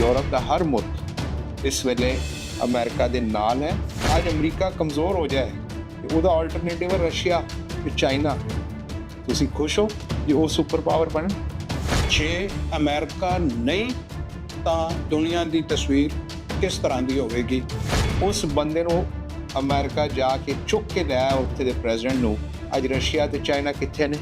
Europe ਦਾ ਹਰ ਮੁਲਕ ਇਸ ਵੇਲੇ ਅਮਰੀਕਾ ਦੇ ਨਾਲ ਹੈ। ਅੱਜ ਅਮਰੀਕਾ ਕਮਜ਼ੋਰ ਹੋ ਜਾਏ ਉਹਦਾ ਆਲਟਰਨੇਟਿਵ ਹੈ ਰਸ਼ੀਆ ਤੇ ਚਾਈਨਾ। ਤੁਸੀਂ ਖੁਸ਼ ਹੋ ਜੇ ਉਹ ਸੁਪਰ ਪਾਵਰ ਬਣਨ? ਜੇ ਅਮਰੀਕਾ ਨਹੀਂ, ਤਾਂ ਦੁਨੀਆ ਦੀ ਤਸਵੀਰ ਕਿਸ ਤਰ੍ਹਾਂ ਦੀ ਹੋਵੇਗੀ? ਉਸ ਬੰਦੇ ਨੂੰ ਅਮਰੀਕਾ ਜਾ ਕੇ ਚੁੱਕ ਕੇ ਲਿਆ ਉੱਥੇ ਦੇ ਪ੍ਰੈਜ਼ੀਡੈਂਟ ਨੂੰ। ਅੱਜ ਰਸ਼ੀਆ ਤੇ ਚਾਈਨਾ ਕਿੱਥੇ ਨੇ?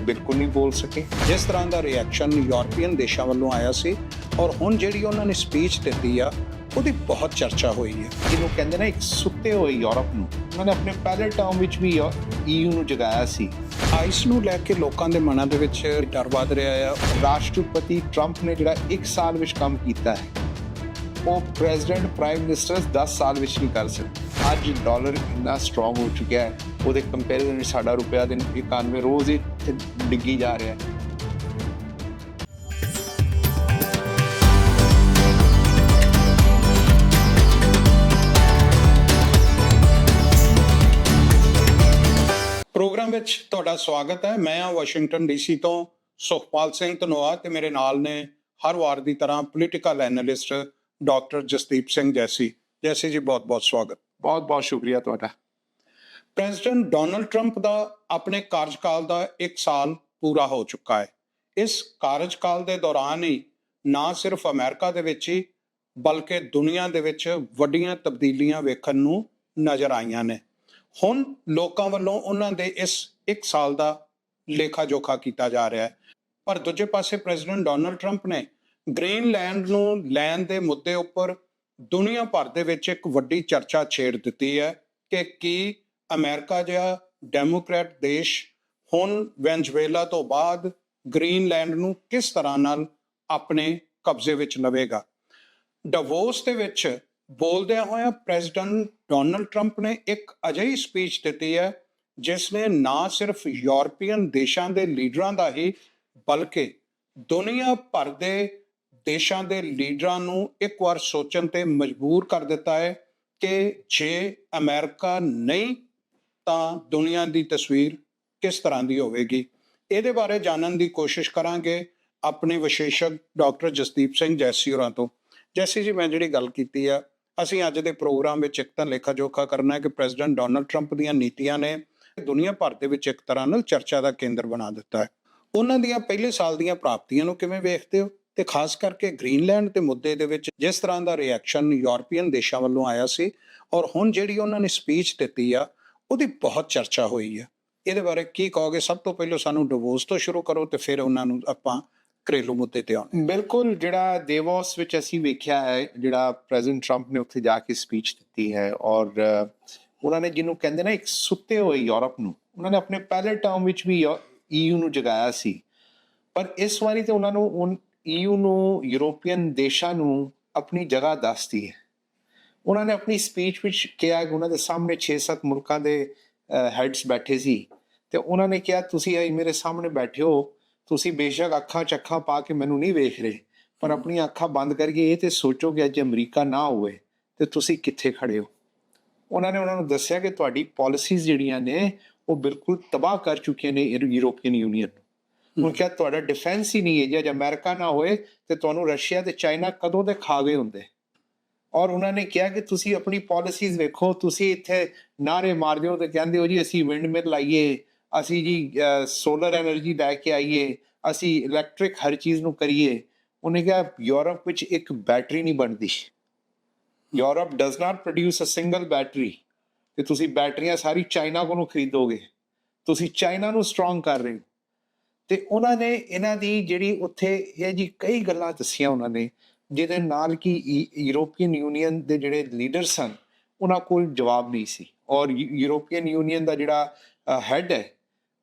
ਬਿਲਕੁਲ ਨਹੀਂ ਬੋਲ ਸਕੇ। ਜਿਸ ਤਰ੍ਹਾਂ ਦਾ ਰਿਐਕਸ਼ਨ ਯੂਰਪੀਅਨ ਦੇਸ਼ਾਂ ਵੱਲੋਂ ਆਇਆ ਸੀ ਔਰ ਹੁਣ ਜਿਹੜੀ ਉਹਨਾਂ ਨੇ ਸਪੀਚ ਦਿੱਤੀ ਆ, ਉਹਦੀ ਬਹੁਤ ਚਰਚਾ ਹੋਈ ਹੈ। ਜਿਹਨੂੰ ਕਹਿੰਦੇ ਨੇ ਇੱਕ ਸੁੱਤੇ ਹੋਏ ਯੂਰਪ ਨੂੰ। ਉਹਨਾਂ ਨੇ ਆਪਣੇ ਪਹਿਲੇ ਟਰਮ ਵਿੱਚ ਵੀ ਈਯੂ ਨੂੰ ਜਗਾਇਆ ਸੀ। ਆਈਸ ਨੂੰ ਲੈ ਕੇ ਲੋਕਾਂ ਦੇ ਮਨਾਂ ਦੇ ਵਿੱਚ ਡਰ ਵੱਧ ਰਿਹਾ ਆ। ਰਾਸ਼ਟਰਪਤੀ ਟਰੰਪ ਨੇ ਜਿਹੜਾ 1 ਸਾਲ ਵਿੱਚ ਕੰਮ ਕੀਤਾ ਹੈ, ਉਹ ਪ੍ਰੈਜ਼ੀਡੈਂਟ ਪ੍ਰਾਈਮ ਮਿਨਿਸਟਰ 10 ਸਾਲ ਵਿੱਚ ਨਹੀਂ ਕਰ ਸਕਦੇ। ਅੱਜ ਡਾਲਰ ਇੰਨਾ ਸਟਰੋਂਗ ਹੋ ਚੁੱਕਿਆ ਹੈ, ਉਹਦੇ ਕੰਪੈਰੀਜ਼ਨ ਵਿੱਚ ਸਾਡਾ ਰੁਪਿਆ ਦਿਨ 91 ਰੋਜ਼ ਹੀ ਤੇ ਡਿੱਗੀ ਜਾ ਰਿਹਾ ਹੈ। ਪ੍ਰੋਗਰਾਮ ਵਿੱਚ ਤੁਹਾਡਾ ਸਵਾਗਤ ਹੈ। ਮੈਂ ਆ ਵਾਸ਼ਿੰਗਟਨ ਡੀਸੀ ਤੋਂ ਸੁਖਪਾਲ ਸਿੰਘ ਧਨੋਆ ਤੇ ਮੇਰੇ ਨਾਲ ਨੇ ਹਰ ਵਾਰ ਦੀ ਤਰ੍ਹਾਂ political analyst doctor Jasdeep Singh Jaisi. Jaisi ji ਬਹੁਤ ਬਹੁਤ ਸਵਾਗਤ। ਬਹੁਤ ਬਹੁਤ ਸ਼ੁਕਰੀਆ ਤੁਹਾਡਾ। ਪ੍ਰੈਜ਼ੀਡੈਂਟ ਡੋਨਲਡ ਟਰੰਪ ਦਾ ਆਪਣੇ ਕਾਰਜਕਾਲ ਦਾ 1 ਸਾਲ ਪੂਰਾ ਹੋ ਚੁੱਕਾ ਹੈ। ਇਸ ਕਾਰਜਕਾਲ ਦੇ ਦੌਰਾਨ ਹੀ ਨਾ ਸਿਰਫ ਅਮਰੀਕਾ ਦੇ ਵਿੱਚ ਹੀ, ਬਲਕਿ ਦੁਨੀਆ ਦੇ ਵਿੱਚ ਵੱਡੀਆਂ ਤਬਦੀਲੀਆਂ ਵੇਖਣ ਨੂੰ ਨਜ਼ਰ ਆਈਆਂ ਨੇ। ਹੁਣ ਲੋਕਾਂ ਵੱਲੋਂ ਉਹਨਾਂ ਦੇ ਇਸ 1 ਸਾਲ ਦਾ ਲੇਖਾ ਜੋਖਾ ਕੀਤਾ ਜਾ ਰਿਹਾ ਹੈ। ਪਰ ਦੂਜੇ ਪਾਸੇ ਪ੍ਰੈਜ਼ੀਡੈਂਟ ਡੋਨਲਡ ਟਰੰਪ ਨੇ ਗ੍ਰੀਨਲੈਂਡ ਨੂੰ ਲੈਣ ਦੇ ਮੁੱਦੇ ਉੱਪਰ ਦੁਨੀਆ ਭਰ ਦੇ ਵਿੱਚ ਇੱਕ ਵੱਡੀ ਚਰਚਾ ਛੇੜ ਦਿੱਤੀ ਹੈ ਕਿ ਕੀ ਅਮਰੀਕਾ ਜਿਹਾ ਡੈਮੋਕ੍ਰੈਟ ਦੇਸ਼ ਹੁਣ ਵੈਨਜ਼ੁਏਲਾ ਤੋਂ ਬਾਅਦ ਗ੍ਰੀਨਲੈਂਡ ਨੂੰ ਕਿਸ ਤਰ੍ਹਾਂ ਨਾਲ ਆਪਣੇ ਕਬਜ਼ੇ ਵਿੱਚ ਲਵੇਗਾ? ਡਵੋਸ ਦੇ ਵਿੱਚ ਬੋਲਦਿਆਂ ਹੋਇਆਂ ਪ੍ਰੈਜ਼ੀਡੈਂਟ ਡੋਨਲਡ ਟਰੰਪ ਨੇ ਇੱਕ ਅਜਿਹੀ ਸਪੀਚ ਦਿੱਤੀ ਹੈ, ਜਿਸ ਨੇ ਨਾ ਸਿਰਫ ਯੂਰਪੀਅਨ ਦੇਸ਼ਾਂ ਦੇ ਲੀਡਰਾਂ ਦਾ ਹੀ ਬਲਕਿ ਦੁਨੀਆ ਭਰ ਦੇ ਦੇਸ਼ਾਂ ਦੇ ਲੀਡਰਾਂ ਨੂੰ ਇੱਕ ਵਾਰ ਸੋਚਣ ਤੇ ਮਜਬੂਰ ਕਰ ਦਿੱਤਾ ਹੈ ਕਿ ਜੇ ਅਮਰੀਕਾ ਨਹੀਂ, ਤਾਂ ਦੁਨੀਆ ਦੀ ਤਸਵੀਰ ਕਿਸ ਤਰ੍ਹਾਂ ਦੀ ਹੋਵੇਗੀ? ਇਹਦੇ ਬਾਰੇ ਜਾਣਨ ਦੀ ਕੋਸ਼ਿਸ਼ ਕਰਾਂਗੇ ਆਪਣੇ ਵਿਸ਼ੇਸ਼ਕ ਡਾਕਟਰ ਜਸਦੀਪ ਸਿੰਘ ਜੈਸੀ ਹੋਰਾਂ ਤੋਂ। ਜੈਸੀ ਜੀ, ਮੈਂ ਜਿਹੜੀ ਗੱਲ ਕੀਤੀ ਆ, ਅਸੀਂ ਅੱਜ ਦੇ ਪ੍ਰੋਗਰਾਮ ਵਿੱਚ ਇੱਕ ਤਾਂ ਲੇਖਾ ਜੋਖਾ ਕਰਨਾ ਹੈ ਕਿ ਪ੍ਰੈਜ਼ੀਡੈਂਟ ਡੋਨਲਡ ਟਰੰਪ ਦੀਆਂ ਨੀਤੀਆਂ ਨੇ ਦੁਨੀਆ ਭਰ ਦੇ ਵਿੱਚ ਇੱਕ ਤਰ੍ਹਾਂ ਨਾਲ ਚਰਚਾ ਦਾ ਕੇਂਦਰ ਬਣਾ ਦਿੱਤਾ ਹੈ। ਉਹਨਾਂ ਦੀਆਂ ਪਹਿਲੇ ਸਾਲ ਦੀਆਂ ਪ੍ਰਾਪਤੀਆਂ ਨੂੰ ਕਿਵੇਂ ਵੇਖਦੇ ਹੋ? ਤੇ ਖਾਸ ਕਰਕੇ ਗ੍ਰੀਨਲੈਂਡ ਦੇ ਮੁੱਦੇ ਦੇ ਵਿੱਚ ਜਿਸ ਤਰ੍ਹਾਂ ਦਾ ਰਿਐਕਸ਼ਨ ਯੂਰਪੀਅਨ ਦੇਸ਼ਾਂ ਵੱਲੋਂ ਆਇਆ ਸੀ ਔਰ ਹੁਣ ਜਿਹੜੀ ਉਹਨਾਂ ਨੇ ਸਪੀਚ ਦਿੱਤੀ ਆ, ਉਹਦੀ ਬਹੁਤ ਚਰਚਾ ਹੋਈ ਆ। ਇਹਦੇ ਬਾਰੇ ਕੀ ਕਹੋਗੇ? ਸਭ ਤੋਂ ਪਹਿਲਾਂ ਸਾਨੂੰ ਡਿਵੋਰਸ ਤੋਂ ਸ਼ੁਰੂ ਕਰੋ ਤੇ ਫਿਰ ਉਹਨਾਂ ਨੂੰ ਆਪਾਂ ਘਰੇਲੂ ਮੁੱਦੇ ਤੇ ਆਉਣ ਬਿਲਕੁਲ, ਜਿਹੜਾ ਦੇਵੋਸ ਵਿੱਚ ਅਸੀਂ ਵੇਖਿਆ ਹੈ, ਜਿਹੜਾ ਪ੍ਰੈਜ਼ੀਡੈਂਟ ਟਰੰਪ ਨੇ ਉੱਥੇ ਜਾ ਕੇ ਸਪੀਚ ਦਿੱਤੀ ਹੈ ਔਰ ਉਹਨਾਂ ਨੇ ਜਿਹਨੂੰ ਕਹਿੰਦੇ ਨਾ ਇੱਕ ਸੁੱਤੇ ਹੋਏ ਯੂਰਪ ਨੂੰ, ਉਹਨਾਂ ਨੇ ਆਪਣੇ ਪਹਿਲੇ ਟਰਮ ਵਿੱਚ ਵੀ ਈਯੂ ਨੂੰ ਜਗਾਇਆ ਸੀ। ਪਰ ਇਸ ਵਾਰੀ ਤੇ ਉਹਨਾਂ ਨੂੰ ਈਯੂ ਨੂੰ, ਯੂਰੋਪੀਅਨ ਦੇਸ਼ਾਂ ਨੂੰ ਆਪਣੀ ਜਗ੍ਹਾ ਦੱਸਦੀ ਹੈ। ਉਹਨਾਂ ਨੇ ਆਪਣੀ ਸਪੀਚ ਵਿੱਚ ਕਿਹਾ ਕਿ ਉਹਨਾਂ ਦੇ ਸਾਹਮਣੇ 6-7 ਮੁਲਕਾਂ ਦੇ ਹੈਡਸ ਬੈਠੇ ਸੀ ਤੇ ਉਹਨਾਂ ਨੇ ਕਿਹਾ, ਤੁਸੀਂ ਆਈ ਮੇਰੇ ਸਾਹਮਣੇ ਬੈਠੇ ਹੋ, ਤੁਸੀਂ ਬੇਸ਼ੱਕ ਅੱਖਾਂ ਚ ਅੱਖਾਂ ਪਾ ਕੇ ਮੈਨੂੰ ਨਹੀਂ ਵੇਖ ਰਹੇ, ਪਰ ਆਪਣੀਆਂ ਅੱਖਾਂ ਬੰਦ ਕਰਕੇ ਇਹ ਤੇ ਸੋਚੋ ਕਿ ਅੱਜ ਅਮਰੀਕਾ ਨਾ ਹੋਵੇ ਤੇ ਤੁਸੀਂ ਕਿੱਥੇ ਖੜੇ ਹੋ? ਉਹਨਾਂ ਨੇ ਉਹਨਾਂ ਨੂੰ ਦੱਸਿਆ ਕਿ ਤੁਹਾਡੀ ਪਾਲਿਸੀਜ਼ ਜਿਹੜੀਆਂ ਨੇ ਉਹ ਬਿਲਕੁਲ ਤਬਾਹ ਕਰ ਚੁੱਕੀਆਂ ਨੇ ਯੂਰੋਪੀਅਨ ਯੂਨੀਅਨ ਨੂੰ। ਹੁਣ ਕਿਹਾ, ਤੁਹਾਡਾ ਡਿਫੈਂਸ ਹੀ ਨਹੀਂ ਹੈ ਜੇ, ਅੱਜ ਅਮਰੀਕਾ ਨਾ ਹੋਏ ਤੇ ਤੁਹਾਨੂੰ ਰਸ਼ੀਆ ਤੇ ਚਾਈਨਾ ਕਦੋਂ ਦੇ ਖਾ ਗਏ ਹੁੰਦੇ? ਔਰ ਉਹਨਾਂ ਨੇ ਕਿਹਾ ਕਿ ਤੁਸੀਂ ਆਪਣੀ ਪਾਲਿਸੀਜ਼ ਵੇਖੋ, ਤੁਸੀਂ ਇੱਥੇ ਨਾਰੇ ਮਾਰਦੇ ਹੋ ਤੇ ਕਹਿੰਦੇ ਹੋ ਜੀ, ਅਸੀਂ ਵਿੰਡ ਮਿਲ ਲਾਈਏ, ਅਸੀਂ ਜੀ ਸੋਲਰ એનર્ਜੀ ਲੈ ਕੇ ਆਈਏ, ਅਸੀਂ ਇਲੈਕਟ੍ਰਿਕ ਹਰ ਚੀਜ਼ ਨੂੰ ਕਰੀਏ। ਉਹਨੇ ਕਿਹਾ, ਯੂਰਪ ਵਿੱਚ ਇੱਕ ਬੈਟਰੀ ਨਹੀਂ ਬਣਦੀ। Europe does not produce a single battery ਤੇ ਤੁਸੀਂ ਬੈਟਰੀਆਂ ਸਾਰੀ ਚਾਈਨਾ ਕੋਲੋਂ ਖਰੀਦੋਗੇ। ਤੁਸੀਂ ਚਾਈਨਾ ਨੂੰ ਸਟਰੋਂਗ ਕਰ ਰਹੇ ਹੋ। ਤੇ ਉਹਨਾਂ ਨੇ ਇਹਨਾਂ ਦੀ ਜਿਹੜੀ ਉੱਥੇ ਇਹ ਜੀ ਕਈ ਗੱਲਾਂ ਦੱਸੀਆਂ ਉਹਨਾਂ ਨੇ ਜਿਹਦੇ ਨਾਲ ਕਿ ਯੂਰੋਪੀਅਨ ਯੂਨੀਅਨ ਦੇ ਜਿਹੜੇ ਲੀਡਰ ਸਨ ਉਹਨਾਂ ਕੋਲ ਜਵਾਬ ਨਹੀਂ ਸੀ। ਔਰ ਯੂਰੋਪੀਅਨ ਯੂਨੀਅਨ ਦਾ ਜਿਹੜਾ ਹੈੱਡ ਹੈ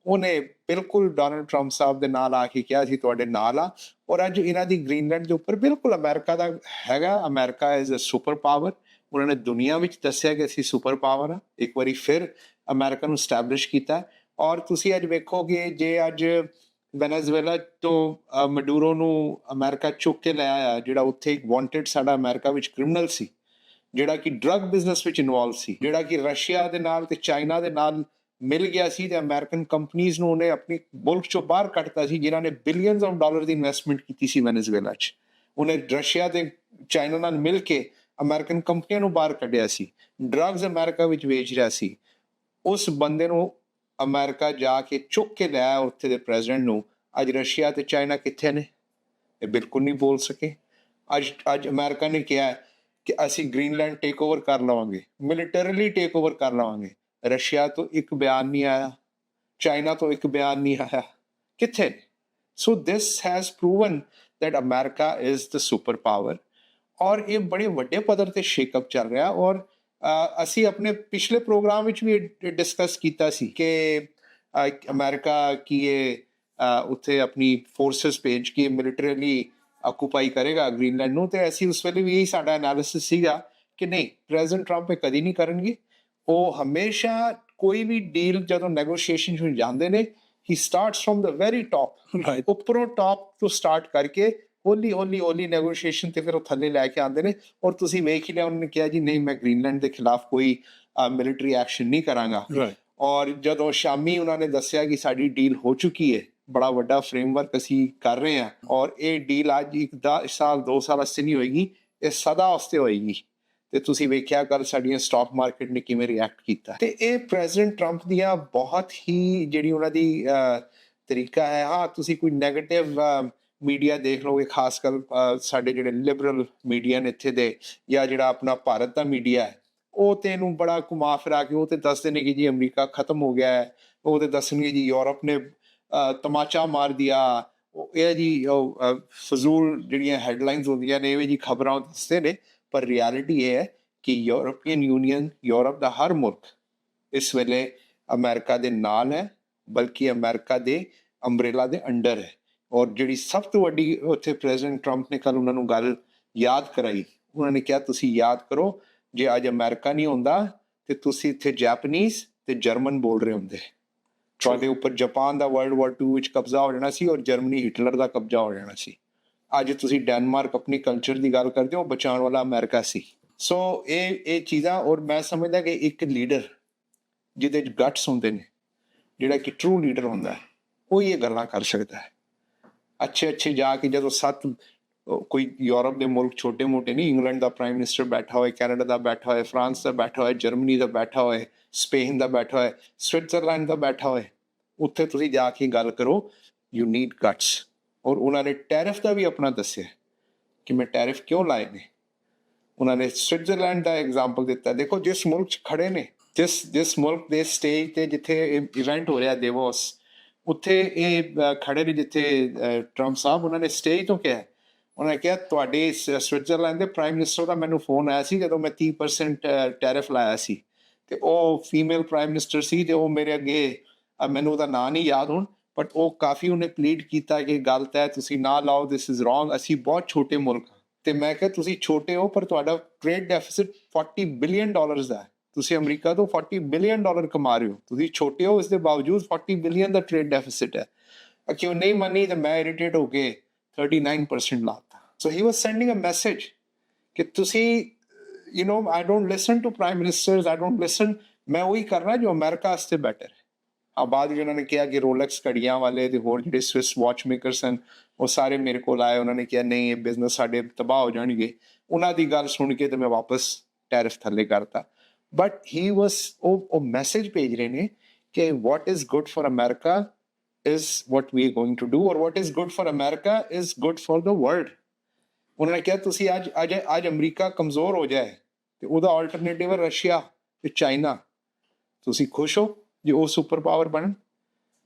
ਉਹਨੇ ਬਿਲਕੁਲ ਡੋਨਲਡ ਟਰੰਪ ਸਾਹਿਬ ਦੇ ਨਾਲ ਆ ਕੇ ਕਿਹਾ ਸੀ ਤੁਹਾਡੇ ਨਾਲ ਆ। ਔਰ ਅੱਜ ਇਹਨਾਂ ਦੀ ਗ੍ਰੀਨਲੈਂਡ ਦੇ ਉੱਪਰ ਬਿਲਕੁਲ ਅਮਰੀਕਾ ਦਾ ਹੈਗਾ America is a super power ਉਹਨਾਂ ਨੇ ਦੁਨੀਆ ਵਿੱਚ ਦੱਸਿਆ ਕਿ ਅਸੀਂ ਸੁਪਰ ਪਾਵਰ ਆ। ਇੱਕ ਵਾਰੀ ਫਿਰ ਅਮਰੀਕਾ ਨੂੰ ਸਟੈਬਲਿਸ਼ ਕੀਤਾ। ਔਰ ਤੁਸੀਂ ਅੱਜ ਵੇਖੋਗੇ ਜੇ ਅੱਜ ਵੈਨੇਜ਼ੁਏਲਾ ਤੋਂ ਅ, ਮਡੂਰੋ ਨੂੰ ਅਮਰੀਕਾ ਚੁੱਕ ਕੇ ਲੈ ਆਇਆ ਜਿਹੜਾ ਉੱਥੇ ਇੱਕ ਵਾਂਟਡ ਸਾਡਾ ਅਮਰੀਕਾ ਵਿੱਚ ਕ੍ਰਿਮੀਨਲ ਸੀ ਜਿਹੜਾ ਕਿ ਡਰੱਗ ਬਿਜ਼ਨਸ ਵਿੱਚ ਇਨਵੋਲਵ ਸੀ ਜਿਹੜਾ ਕਿ ਰਸ਼ੀਆ ਦੇ ਨਾਲ ਤੇ ਚਾਈਨਾ ਦੇ ਨਾਲ ਮਿਲ ਗਿਆ ਸੀ ਤੇ ਅਮਰੀਕਨ ਕੰਪਨੀਆਂ ਨੂੰ ਉਹਨੇ ਆਪਣੀ ਮੁਲਕ ਚੋਂ ਬਾਹਰ ਕੱਢਤਾ ਸੀ ਜਿਨ੍ਹਾਂ ਨੇ ਬਿਲੀਅਨਸ ਆਫ ਡਾਲਰ ਦੀ ਇਨਵੈਸਟਮੈਂਟ ਕੀਤੀ ਸੀ ਵੈਨੇਜ਼ੁਏਲਾ 'ਚ। ਉਹਨੇ ਰਸ਼ੀਆ ਤੇ ਚਾਈਨਾ ਨਾਲ ਮਿਲ ਕੇ ਅਮਰੀਕਨ ਕੰਪਨੀਆਂ ਨੂੰ ਬਾਹਰ ਕੱਢਿਆ ਸੀ ਡਰੱਗਸ ਅਮਰੀਕਾ ਵਿੱਚ ਵੇਚ ਰਿਹਾ ਸੀ। ਉਸ ਬੰਦੇ ਨੂੰ ਅਮਰੀਕਾ ਜਾ ਕੇ ਚੁੱਕ ਕੇ ਲਿਆ ਉੱਥੇ ਦੇ ਪ੍ਰੈਜ਼ੀਡੈਂਟ ਨੂੰ। ਅੱਜ ਰਸ਼ੀਆ ਤੇ ਚਾਈਨਾ ਕਿੱਥੇ ਨੇ? ਇਹ ਬਿਲਕੁਲ ਨਹੀਂ ਬੋਲ ਸਕੇ। ਅੱਜ ਅੱਜ ਅਮਰੀਕਾ ਨੇ ਕਿਹਾ ਕਿ ਅਸੀਂ ਗ੍ਰੀਨਲੈਂਡ ਟੇਕ ਓਵਰ ਕਰ ਲਵਾਂਗੇ। ਮਿਲਿਟਰੀਲੀ ਟੇਕ ਓਵਰ ਕਰ ਲਵਾਂਗੇ। ਰਸ਼ੀਆ ਤੋਂ ਇੱਕ ਬਿਆਨ ਨਹੀਂ ਆਇਆ। ਚਾਈਨਾ ਤੋਂ ਇੱਕ ਬਿਆਨ ਨਹੀਂ ਆਇਆ। ਕਿੱਥੇ so this has proven that America is the super power ਔਰ ਇਹ ਬੜੇ ਵੱਡੇ ਪੱਧਰ ਤੇ ਸ਼ੇਕਅਪ ਚੱਲ ਰਿਹਾ। ਔਰ ਅਸੀਂ ਆਪਣੇ ਪਿਛਲੇ ਪ੍ਰੋਗਰਾਮ ਵਿੱਚ ਵੀ ਡਿਸਕਸ ਕੀਤਾ ਸੀ ਕਿ ਅਮਰੀਕਾ ਕੀ ਇਹ ਉੱਥੇ ਆਪਣੀ ਫੋਰਸਸ ਭੇਜ ਕੇ ਮਿਲਿਟਰੀਲੀ ਆਕੂਪਾਈ ਕਰੇਗਾ ਗ੍ਰੀਨਲੈਂਡ ਨੂੰ ਤੇ ਅਸੀਂ ਉਸ ਵੇਲੇ ਵੀ ਇਹੀ ਸਾਡਾ ਐਨਾਲਿਸਿਸ ਸੀਗਾ ਕਿ ਨਹੀਂ ਪ੍ਰੈਜ਼ੀਡੈਂਟ ਟਰੰਪ ਇਹ ਕਦੀ ਨਹੀਂ ਕਰਨਗੇ। ਉਹ ਹਮੇਸ਼ਾ ਕੋਈ ਵੀ ਡੀਲ ਜਦੋਂ ਨੈਗੋਸ਼ੀਏਸ਼ਨ ਵਿੱਚ ਜਾਂਦੇ ਨੇ ਹੀ starts from the very top ਉੱਪਰੋਂ ਟਾਪ ਤੋਂ ਸਟਾਰਟ ਕਰਕੇ ਹੌਲੀ ਹੌਲੀ ਹੌਲੀ ਨੈਗੋਸ਼ੀਏਸ਼ਨ ਤੇ ਫਿਰ ਉਹ ਥੱਲੇ ਲੈ ਕੇ ਆਉਂਦੇ ਨੇ ਔਰ ਤੁਸੀਂ ਵੇਖ ਹੀ ਲਿਆ ਉਹਨਾਂ ਨੇ ਕਿਹਾ ਜੀ ਨਹੀਂ ਮੈਂ ਗ੍ਰੀਨਲੈਂਡ ਦੇ ਖਿਲਾਫ ਕੋਈ ਮਿਲਟਰੀ ਐਕਸ਼ਨ ਨਹੀਂ ਕਰਾਂਗਾ। ਔਰ ਜਦੋਂ ਸ਼ਾਮੀ ਉਹਨਾਂ ਨੇ ਦੱਸਿਆ ਕਿ ਸਾਡੀ ਡੀਲ ਹੋ ਚੁੱਕੀ ਹੈ ਬੜਾ ਵੱਡਾ ਫਰੇਮਵਰਕ ਅਸੀਂ ਕਰ ਰਹੇ ਹਾਂ ਔਰ ਇਹ ਡੀਲ ਅੱਜ ਇੱਕ ਦਾ ਸਾਲ ਦੋ ਸਾਲ ਵਾਸਤੇ ਨਹੀਂ ਹੋਏਗੀ ਇਹ ਸਦਾ ਵਾਸਤੇ ਹੋਏਗੀ। ਤੇ ਤੁਸੀਂ ਵੇਖਿਆ ਕੱਲ ਸਾਡੀਆਂ ਸਟਾਕ ਮਾਰਕੀਟ ਨੇ ਕਿਵੇਂ ਰਿਐਕਟ ਕੀਤਾ। ਤੇ ਇਹ ਪ੍ਰੈਜ਼ੀਡੈਂਟ ਟਰੰਪ ਦੀਆਂ ਬਹੁਤ ਹੀ ਜਿਹੜੀ ਉਹਨਾਂ ਦੀ ਤਰੀਕਾ ਹੈ ਹਾਂ ਤੁਸੀਂ ਕੋਈ 네ਗੇਟਿਵ ਮੀਡੀਆ ਦੇਖ ਲਓਗੇ ਖਾਸ ਕਰ ਸਾਡੇ ਜਿਹੜੇ ਲਿਬਰਲ ਮੀਡੀਆ ਨੇ ਇੱਥੇ ਦੇ ਜਾਂ ਜਿਹੜਾ ਆਪਣਾ ਭਾਰਤ ਦਾ ਮੀਡੀਆ ਹੈ, ਉਹ ਤੇ ਇਹਨੂੰ ਬੜਾ ਘੁਮਾ ਫਿਰਾ ਕੇ ਉਹ ਤੇ ਦੱਸਦੇ ਨੇ ਕਿ ਜੀ ਅਮਰੀਕਾ ਖਤਮ ਹੋ ਗਿਆ ਹੈ, ਉਹ ਤੇ ਦੱਸਣਗੇ ਜੀ ਯੂਰਪ ਨੇ ਤਮਾਚਾ ਮਾਰ ਦਿਆ। ਉਹ ਇਹ ਜੀ ਫਜ਼ੂਲ ਜਿਹੜੀਆਂ ਹੈਡਲਾਈਨਸ ਹੁੰਦੀਆਂ ਨੇ, ਇਹ ਜੀ ਖਬਰਾਂ ਦੱਸਦੇ ਨੇ, ਪਰ ਰਿਐਲਿਟੀ ਇਹ ਹੈ ਕਿ ਯੂਰਪੀਅਨ ਯੂਨੀਅਨ ਯੂਰਪ ਦਾ ਹਰ ਮੁਲਕ ਇਸ ਵੇਲੇ ਅਮਰੀਕਾ ਦੇ ਨਾਲ ਹੈ, ਬਲਕਿ ਅਮਰੀਕਾ ਦੇ ਅੰਬ੍ਰੇਲਾ ਦੇ ਅੰਡਰ ਹੈ। ਔਰ ਜਿਹੜੀ ਸਭ ਤੋਂ ਵੱਡੀ ਉੱਥੇ ਪ੍ਰੈਜ਼ੀਡੈਂਟ ਟਰੰਪ ਨੇ ਕੱਲ ਉਹਨਾਂ ਨੂੰ ਗੱਲ ਯਾਦ ਕਰਾਈ, ਉਹਨਾਂ ਨੇ ਕਿਹਾ, ਤੁਸੀਂ ਯਾਦ ਕਰੋ, ਜੇ ਅੱਜ ਅਮਰੀਕਾ ਨਹੀਂ ਹੁੰਦਾ, ਤੇ ਤੁਸੀਂ ਇੱਥੇ ਜਾਪਨੀਜ਼ ਤੇ ਜਰਮਨ ਬੋਲ ਰਹੇ ਹੁੰਦੇ। ਤੁਹਾਡੇ ਉੱਪਰ ਜਾਪਾਨ ਦਾ ਵਰਲਡ ਵਾਰ 2 ਵਿੱਚ ਕਬਜ਼ਾ ਹੋ ਜਾਣਾ ਸੀ ਔਰ ਜਰਮਨੀ ਹਿਟਲਰ ਦਾ ਕਬਜ਼ਾ ਹੋ ਜਾਣਾ ਸੀ। ਅੱਜ ਤੁਸੀਂ ਡੈਨਮਾਰਕ ਆਪਣੀ ਕਲਚਰ ਦੀ ਗੱਲ ਕਰਦੇ ਹੋ ਉਹ ਬਚਾਉਣ ਵਾਲਾ ਅਮਰੀਕਾ ਸੀ। ਸੋ ਇਹ ਇਹ ਚੀਜ਼ਾਂ, ਔਰ ਮੈਂ ਸਮਝਦਾ ਕਿ ਇੱਕ ਲੀਡਰ ਜਿਹਦੇ ਚ ਗਟਸ ਹੁੰਦੇ ਨੇ, ਜਿਹੜਾ ਕਿ ਟਰੂ ਲੀਡਰ ਹੁੰਦਾ ਹੈ, ਉਹ ਇਹ ਗੱਲਾਂ ਕਰ ਸਕਦਾ ਹੈ। ਅੱਛੇ ਅੱਛੇ ਜਾ ਕੇ ਜਦੋਂ ਸੱਤ ਕੋਈ ਯੂਰਪ ਦੇ ਮੁਲਕ ਛੋਟੇ ਮੋਟੇ ਨਹੀਂ, ਇੰਗਲੈਂਡ ਦਾ ਪ੍ਰਾਈਮ ਮਿਨਿਸਟਰ ਬੈਠਾ ਹੋਏ ਕੈਨੇਡਾ ਦਾ ਬੈਠਾ ਹੋਏ ਫਰਾਂਸ ਦਾ ਬੈਠਾ ਹੋਏ ਜਰਮਨੀ ਦਾ ਬੈਠਾ ਹੋਏ ਸਪੇਨ ਦਾ ਬੈਠਾ ਹੋਏ ਸਵਿਟਜ਼ਰਲੈਂਡ ਦਾ ਬੈਠਾ ਹੋਏ ਉੱਥੇ ਤੁਸੀਂ ਜਾ ਕੇ ਗੱਲ ਕਰੋ ਯੂ ਨੀਡ ਗਟਸ ਔਰ ਉਹਨਾਂ ਨੇ ਟੈਰਿਫ ਦਾ ਵੀ ਆਪਣਾ ਦੱਸਿਆ ਕਿ ਮੈਂ ਟੈਰਿਫ ਕਿਉਂ ਲਾਏ ਨੇ? ਉਹਨਾਂ ਨੇ ਸਵਿਟਜ਼ਰਲੈਂਡ ਦਾ ਐਗਜ਼ਾਮਪਲ ਦਿੱਤਾ। ਦੇਖੋ, ਜਿਸ ਮੁਲਕ 'ਚ ਖੜੇ ਨੇ, ਜਿਸ ਜਿਸ ਮੁਲਕ ਦੇ ਸਟੇਜ ਤੇ ਜਿੱਥੇ ਇਵੈਂਟ ਹੋ ਰਿਹਾ ਦੇਵੋਸ ਉੱਥੇ ਇਹ ਅਹ, ਖੜੇ ਨੇ ਜਿੱਥੇ ਟਰੰਪ ਸਾਹਿਬ ਉਹਨਾਂ ਨੇ ਸਟੇਜ ਤੋਂ ਕਿਹਾ। ਉਹਨਾਂ ਨੇ ਕਿਹਾ ਤੁਹਾਡੇ ਸ- ਸਵਿਟਜ਼ਰਲੈਂਡ ਦੇ ਪ੍ਰਾਈਮ ਮਿਨਿਸਟਰ ਦਾ ਮੈਨੂੰ ਫੋਨ ਆਇਆ ਸੀ ਜਦੋਂ ਮੈਂ 30% ਟੈਰਿਫ ਲਾਇਆ ਸੀ। ਤੇ ਉਹ ਫੀਮੇਲ ਪ੍ਰਾਈਮ ਮਿਨਿਸਟਰ ਸੀ ਤੇ ਉਹ ਮੇਰੇ ਅੱਗੇ ਮੈਨੂੰ ਉਹਦਾ ਨਾਂ ਨਹੀਂ ਯਾਦ ਹੁਣ ਬਟ ਉਹ ਕਾਫੀ ਉਹਨੇ ਪਲੀਡ ਕੀਤਾ ਕਿ ਗਲਤ ਹੈ ਤੁਸੀਂ ਨਾ ਲਾਓ ਦਿਸ ਇਜ਼ ਰੋਂਗ ਅਸੀਂ ਬਹੁਤ ਛੋਟੇ ਮੁਲਕ ਹਾਂ। ਤੇ ਮੈਂ ਕਿਹਾ ਤੁਸੀਂ ਛੋਟੇ ਹੋ ਪਰ ਤੁਹਾਡਾ ਟ੍ਰੇਡ ਡੈਫਿਸਿਟ 40 ਬਿਲੀਅਨ ਡਾਲਰਸ ਦਾ ਹੈ। ਤੁਸੀਂ ਅਮਰੀਕਾ ਤੋਂ 40 ਬਿਲੀਅਨ ਡਾਲਰ ਕਮਾ ਰਹੇ ਹੋ। ਤੁਸੀਂ ਛੋਟੇ ਹੋ, ਇਸ ਦੇ ਬਾਵਜੂਦ 40 ਬਿਲੀਅਨ ਦਾ ਟ੍ਰੇਡ ਡੈਫਿਸਿਟ ਹੈ। ਅਹ ਕਿਉਂ ਨਹੀਂ ਮੰਨੀ ਤਾਂ ਮੈਂ ਇਰੀਟੇਟ ਹੋ ਕੇ 39% ਲਾਤਾ ਸੋ ਹੀ ਵਾਸ ਸੈਂਡਿੰਗ ਅ ਮੈਸੇਜ ਕਿ ਤੁਸੀਂ you know I don't listen to prime ministers I don't listen ਮੈਂ ਉਹੀ ਕਰਨਾ ਜੋ ਅਮਰੀਕਾ ਵਾਸਤੇ ਬੈਟਰ ਹੈ। ਆ ਬਾਅਦ ਵਿੱਚ ਉਹਨਾਂ ਨੇ ਕਿਹਾ ਕਿ ਰੋਲੈਕਸ ਘੜੀਆਂ ਵਾਲੇ ਤੇ ਹੋਰ ਜਿਹੜੇ ਸਵਿਸ ਵਾਚਮੇਕਰਸ ਹਨ, ਉਹ ਸਾਰੇ ਮੇਰੇ ਕੋਲ ਆਏ, ਉਹਨਾਂ ਨੇ ਕਿਹਾ, ਨਹੀਂ, ਇਹ ਬਿਜ਼ਨਸ ਸਾਡੇ ਤਬਾਹ ਹੋ ਜਾਣਗੇ। ਉਹਨਾਂ ਦੀ ਗੱਲ ਸੁਣ ਕੇ ਤੇ ਮੈਂ ਵਾਪਸ ਟੈਰਿਫ ਥੱਲੇ ਕਰਤਾ ਬਟ ਹੀ ਵਾਸ ਉਹ ਉਹ ਮੈਸੇਜ ਭੇਜ ਰਹੇ ਨੇ ਕਿ what is good for America is what we are going to do ਔਰ what is good for America is good for the world ਉਹਨਾਂ ਨੇ ਕਿਹਾ ਤੁਸੀਂ ਅੱਜ ਅੱਜ ਅੱਜ ਅਮਰੀਕਾ ਕਮਜ਼ੋਰ ਹੋ ਜਾਏ ਤੇ ਉਹਦਾ ਆਲਟਰਨੇਟਿਵ ਹੈ ਰਸ਼ੀਆ ਤੇ ਚਾਈਨਾ ਤੁਸੀਂ ਖੁਸ਼ ਹੋ ਜੇ ਉਹ ਸੁਪਰ ਪਾਵਰ ਬਣਨ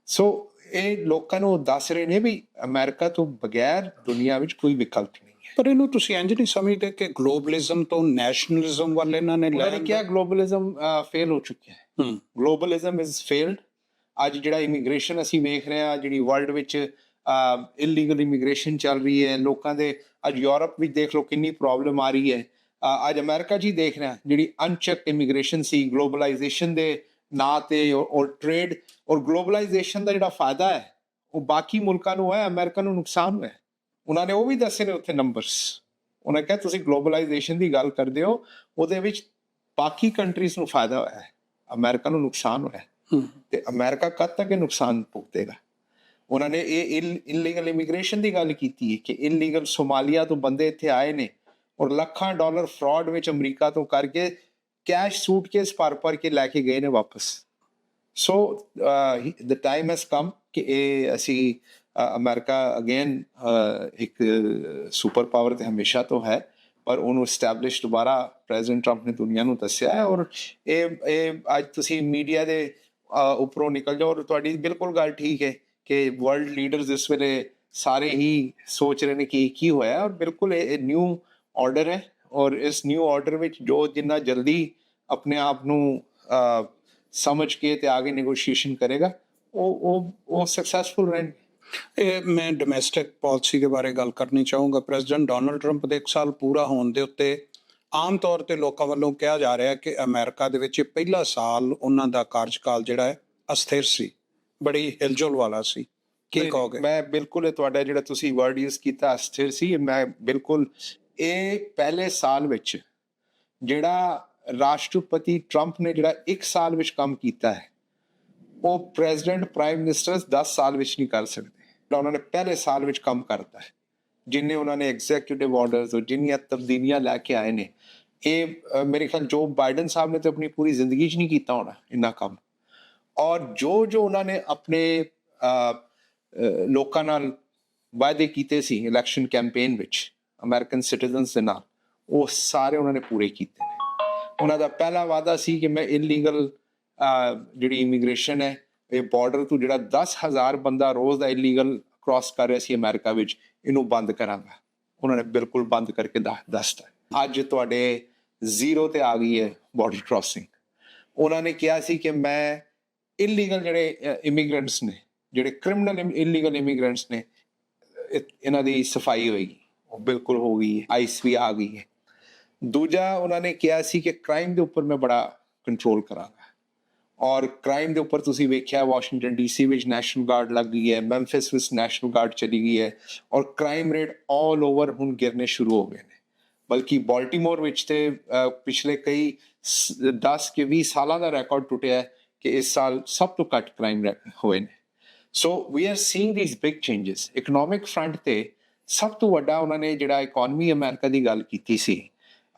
ਸੋ ਇਹ ਲੋਕਾਂ ਨੂੰ ਦੱਸ ਰਹੇ ਨੇ ਵੀ ਅਮਰੀਕਾ ਤੋਂ ਬਗੈਰ ਦੁਨੀਆ ਵਿੱਚ ਕੋਈ ਵਿਕਲਪ ਨਹੀਂ ਪਰ ਇਹਨੂੰ ਤੁਸੀਂ ਇੰਜ ਨਹੀਂ ਸਮਝਦੇ ਕਿ ਗਲੋਬਲਿਜ਼ਮ ਤੋਂ ਨੈਸ਼ਨਲਿਜ਼ਮ ਵੱਲ ਇਹਨਾਂ ਨੇ ਲੈ ਕਿਹਾ ਗਲੋਬਲਿਜ਼ਮ ਫੇਲ ਹੋ ਚੁੱਕਿਆ ਹੈ। ਗਲੋਬਲਿਜ਼ਮ ਇਜ਼ ਫੇਲਡ ਅੱਜ ਜਿਹੜਾ ਇਮੀਗ੍ਰੇਸ਼ਨ ਅਸੀਂ ਵੇਖ ਰਹੇ ਹਾਂ ਜਿਹੜੀ ਵਰਲਡ ਵਿੱਚ ਇਲੀਗਲ ਇਮੀਗ੍ਰੇਸ਼ਨ ਚੱਲ ਰਹੀ ਹੈ ਲੋਕਾਂ ਦੇ ਅੱਜ ਯੂਰਪ ਵਿੱਚ ਦੇਖ ਲਓ ਕਿੰਨੀ ਪ੍ਰੋਬਲਮ ਆ ਰਹੀ ਹੈ। ਅੱਜ ਅਮਰੀਕਾ ਹੀ ਦੇਖ ਰਹੇ ਜਿਹੜੀ ਅਨਚੈਕ ਇਮੀਗ੍ਰੇਸ਼ਨ ਸੀ ਗਲੋਬਲਾਈਜੇਸ਼ਨ ਦੇ ਨਾਂ ਤੇ ਔਰ- ਔਰ ਟ੍ਰੇਡ ਔਰ ਗਲੋਬਲਾਈਜੇਸ਼ਨ ਦਾ ਜਿਹੜਾ ਫਾਇਦਾ ਹੈ ਉਹ ਬਾਕੀ ਮੁਲਕਾਂ ਨੂੰ ਹੈ ਅਮਰੀਕਾ ਨੂੰ ਨੁਕਸਾਨ ਹੋਇਆ ਉਹਨਾਂ ਨੇ ਉਹ ਵੀ ਦੱਸੇ ਨੇ ਉੱਥੇ ਨੰਬਰਸ ਉਹਨਾਂ ਕਿਹਾ ਤੁਸੀਂ ਗਲੋਬਲਾਈਜੇਸ਼ਨ ਦੀ ਗੱਲ ਕਰਦੇ ਹੋ ਉਹਦੇ ਵਿੱਚ ਬਾਕੀ ਕੰਟਰੀਜ਼ ਨੂੰ ਫਾਇਦਾ ਹੋਇਆ ਹੈ। ਅਮਰੀਕਾ ਨੂੰ ਨੁਕਸਾਨ ਹੋਇਆ ਤੇ ਅਮਰੀਕਾ ਕਦ ਤੱਕ ਇਹ ਨੁਕਸਾਨ ਭੁਗਤੇਗਾ? ਉਹਨਾਂ ਨੇ ਇਹ ਇਲੀਗਲ ਇਮੀਗ੍ਰੇਸ਼ਨ ਦੀ ਗੱਲ ਕੀਤੀ ਹੈ ਕਿ ਇਲੀਗਲ ਸੋਮਾਲੀਆ ਤੋਂ ਬੰਦੇ ਇੱਥੇ ਆਏ ਨੇ ਔਰ ਲੱਖਾਂ ਡਾਲਰ ਫਰਾਡ ਵਿੱਚ ਅਮਰੀਕਾ ਤੋਂ ਕਰਕੇ ਕੈਸ਼ ਸੂਟਕੇਸ ਭਰ ਭਰ ਕੇ ਲੈ ਕੇ ਗਏ ਨੇ ਵਾਪਸ। ਸੋ ਦ ਟਾਈਮ ਹੈਸ ਕਮ ਕਿ ਇਹ ਅਸੀਂ ਅਮਰੀਕਾ ਅਗੇਨ ਇੱਕ ਸੁਪਰ ਪਾਵਰ ਤੇ ਹਮੇਸ਼ਾ ਤੋਂ ਹੈ, ਪਰ ਉਹਨੂੰ ਸਟੈਬਲਿਸ਼ ਦੁਬਾਰਾ ਪ੍ਰੈਜ਼ੀਡੈਂਟ ਟਰੰਪ ਨੇ ਦੁਨੀਆ ਨੂੰ ਦੱਸਿਆ ਹੈ ਔਰ ਇਹ ਇਹ ਅੱਜ ਤੁਸੀਂ ਮੀਡੀਆ ਦੇ ਉੱਪਰੋਂ ਨਿਕਲ ਜਾਓ ਔਰ ਤੁਹਾਡੀ ਬਿਲਕੁਲ ਗੱਲ ਠੀਕ ਹੈ ਕਿ ਵਰਲਡ ਲੀਡਰਸ ਇਸ ਵੇਲੇ ਸਾਰੇ ਹੀ ਸੋਚ ਰਹੇ ਨੇ ਕਿ ਕੀ ਹੋਇਆ ਔਰ ਬਿਲਕੁਲ ਇਹ ਨਿਊ ਆਰਡਰ ਹੈ ਔਰ ਇਸ ਨਿਊ ਆਰਡਰ ਵਿੱਚ ਜੋ ਜਿੰਨਾ ਜਲਦੀ ਆਪਣੇ ਆਪ ਨੂੰ ਸਮਝ ਕੇ ਤੇ ਆਗੇ ਨੈਗੋਸ਼ੀਏਸ਼ਨ ਕਰੇਗਾ, ਉਹ ਉਹ ਉਹ ਸਕਸੈਸਫੁਲ ਰਹਿਣ ਇਹ ਮੈਂ ਡੋਮੈਸਟਿਕ ਪਾਲਿਸੀ ਦੇ ਬਾਰੇ ਗੱਲ ਕਰਨੀ ਚਾਹੂੰਗਾ। ਪ੍ਰੈਜ਼ੀਡੈਂਟ ਡੋਨਲਡ ਟਰੰਪ ਦੇ 1 ਸਾਲ ਪੂਰਾ ਹੋਣ ਦੇ ਉੱਤੇ ਆਮ ਤੌਰ ਤੇ ਲੋਕਾਂ ਵੱਲੋਂ ਕਿਹਾ ਜਾ ਰਿਹਾ ਹੈ ਕਿ ਅਮਰੀਕਾ ਦੇ ਵਿੱਚ ਇਹ ਪਹਿਲਾ ਸਾਲ ਉਹਨਾਂ ਦਾ ਕਾਰਜਕਾਲ ਜਿਹੜਾ ਹੈ ਅਸਥਿਰ ਸੀ ਬੜੀ ਹਿਲਜੁਲ ਵਾਲਾ ਸੀ। ਕੀ ਕਹੋਗੇ? ਮੈਂ ਬਿਲਕੁਲ ਇਹ ਤੁਹਾਡਾ ਜਿਹੜਾ ਤੁਸੀਂ ਵਰਡ ਯੂਜ਼ ਕੀਤਾ ਸਥਿਰ ਸੀ ਮੈਂ ਬਿਲਕੁਲ ਇਹ ਪਹਿਲੇ ਸਾਲ ਵਿੱਚ ਜਿਹੜਾ ਰਾਸ਼ਟਰਪਤੀ ਟਰੰਪ ਨੇ ਜਿਹੜਾ 1 ਸਾਲ ਵਿੱਚ ਕੰਮ ਕੀਤਾ ਹੈ ਉਹ ਪ੍ਰੈਜ਼ੀਡੈਂਟ ਪ੍ਰਾਈਮ ਮਿਨਿਸਟਰਸ 10 ਸਾਲ ਵਿੱਚ ਨਹੀਂ ਕਰ ਸਕਦੇ। ਜਿਹੜਾ ਉਹਨਾਂ ਨੇ ਪਹਿਲੇ ਸਾਲ ਵਿੱਚ ਕੰਮ ਕਰਤਾ ਹੈ। ਜਿੰਨੇ ਉਹਨਾਂ ਨੇ ਐਗਜ਼ੀਕਿਊਟਿਵ ਆਰਡਰਸ ਔਰ ਜਿੰਨੀਆਂ ਤਬਦੀਲੀਆਂ ਲੈ ਕੇ ਆਏ ਨੇ, ਇਹ ਮੇਰੇ ਖਿਆਲ ਜੋ ਬਾਈਡਨ ਸਾਹਿਬ ਨੇ ਤੇ ਆਪਣੀ ਪੂਰੀ ਜ਼ਿੰਦਗੀ 'ਚ ਨਹੀਂ ਕੀਤਾ ਹੋਣਾ, ਇੰਨਾ ਕੰਮ। ਔਰ ਜੋ ਜੋ ਉਹਨਾਂ ਨੇ ਆਪਣੇ ਲੋਕਾਂ ਨਾਲ ਵਾਅਦੇ ਕੀਤੇ ਸੀ ਇਲੈਕਸ਼ਨ ਕੈਂਪੇਨ ਵਿੱਚ ਅਮਰੀਕਨ ਸਿਟੀਜ਼ਨਸ ਦੇ ਨਾਲ, ਉਹ ਸਾਰੇ ਉਹਨਾਂ ਨੇ ਪੂਰੇ ਕੀਤੇ ਨੇ। ਉਹਨਾਂ ਦਾ ਪਹਿਲਾ ਵਾਅਦਾ ਸੀ ਕਿ ਮੈਂ ਇਲੀਗਲ ਜਿਹੜੀ ਇਮੀਗ੍ਰੇਸ਼ਨ ਹੈ ਇਹ ਬਾਰਡਰ ਤੋਂ ਜਿਹੜਾ 10000 ਬੰਦਾ ਰੋਜ਼ ਦਾ ਇਲੀਗਲ ਕ੍ਰਾਸ ਕਰ ਰਿਹਾ ਸੀ ਅਮਰੀਕਾ ਵਿੱਚ, ਇਹਨੂੰ ਬੰਦ ਕਰਾਂਗਾ। ਉਹਨਾਂ ਨੇ ਬਿਲਕੁਲ ਬੰਦ ਕਰਕੇ ਦੱਸ- ਦੱਸਤਾ। ਅੱਜ ਤੁਹਾਡੇ ਜ਼ੀਰੋ ਤੇ ਆ ਗਈ ਹੈ ਬਾਰਡਰ ਕ੍ਰਾਸਿੰਗ ਉਹਨਾਂ ਨੇ ਕਿਹਾ ਸੀ ਕਿ ਮੈਂ ਇਲੀਗਲ ਜਿਹੜੇ ਇਮੀਗ੍ਰੈਂਟਸ ਨੇ, ਜਿਹੜੇ ਕ੍ਰਿਮੀਨਲ ਇਲੀਗਲ ਇਮੀਗ੍ਰੈਂਟਸ ਨੇ ਇਹਨਾਂ ਦੀ ਸਫ਼ਾਈ ਹੋਏਗੀ। ਉਹ ਬਿਲਕੁਲ ਹੋ ਗਈ ਹੈ ਆਈਸ ਵੀ ਆ ਗਈ ਹੈ। ਦੂਜਾ ਉਹਨਾਂ ਨੇ ਕਿਹਾ ਸੀ ਕਿ ਕ੍ਰਾਈਮ ਦੇ ਉੱਪਰ ਮੈਂ ਬੜਾ ਕੰਟਰੋਲ ਕਰਾਂਗਾ। ਔਰ ਕ੍ਰਾਈਮ ਦੇ ਉੱਪਰ ਤੁਸੀਂ ਵੇਖਿਆ ਵਾਸ਼ਿੰਗਟਨ ਡੀਸੀ ਵਿੱਚ ਨੈਸ਼ਨਲ ਗਾਰਡ ਲੱਗ ਗਈ ਹੈ ਮੈਂਫਿਸ ਵਿੱਚ ਨੈਸ਼ਨਲ ਗਾਰਡ ਚਲੀ ਗਈ ਹੈ ਔਰ ਕ੍ਰਾਈਮ ਰੇਟ ਆਲ ਓਵਰ ਹੁਣ ਗਿਰਨੇ ਸ਼ੁਰੂ ਹੋ ਗਏ ਨੇ। ਬਲਕਿ ਬਾਲਟਿਮੋਰ ਵਿੱਚ ਤੇ ਪਿਛਲੇ ਕਈ 10 ਕੇ 20 ਸਾਲਾਂ ਦਾ ਰਿਕਾਰਡ ਟੁੱਟਿਆ ਹੈ ਕਿ ਇਸ ਸਾਲ ਸਭ ਤੋਂ ਘੱਟ ਕ੍ਰਾਈਮ ਹੋਏ ਨੇ। So we are seeing these big changes economic front ਤੇ ਸਭ ਤੋਂ ਵੱਡਾ ਉਹਨਾਂ ਨੇ ਜਿਹੜਾ ਇਕਨੋਮੀ ਅਮਰੀਕਾ ਦੀ ਗੱਲ ਕੀਤੀ ਸੀ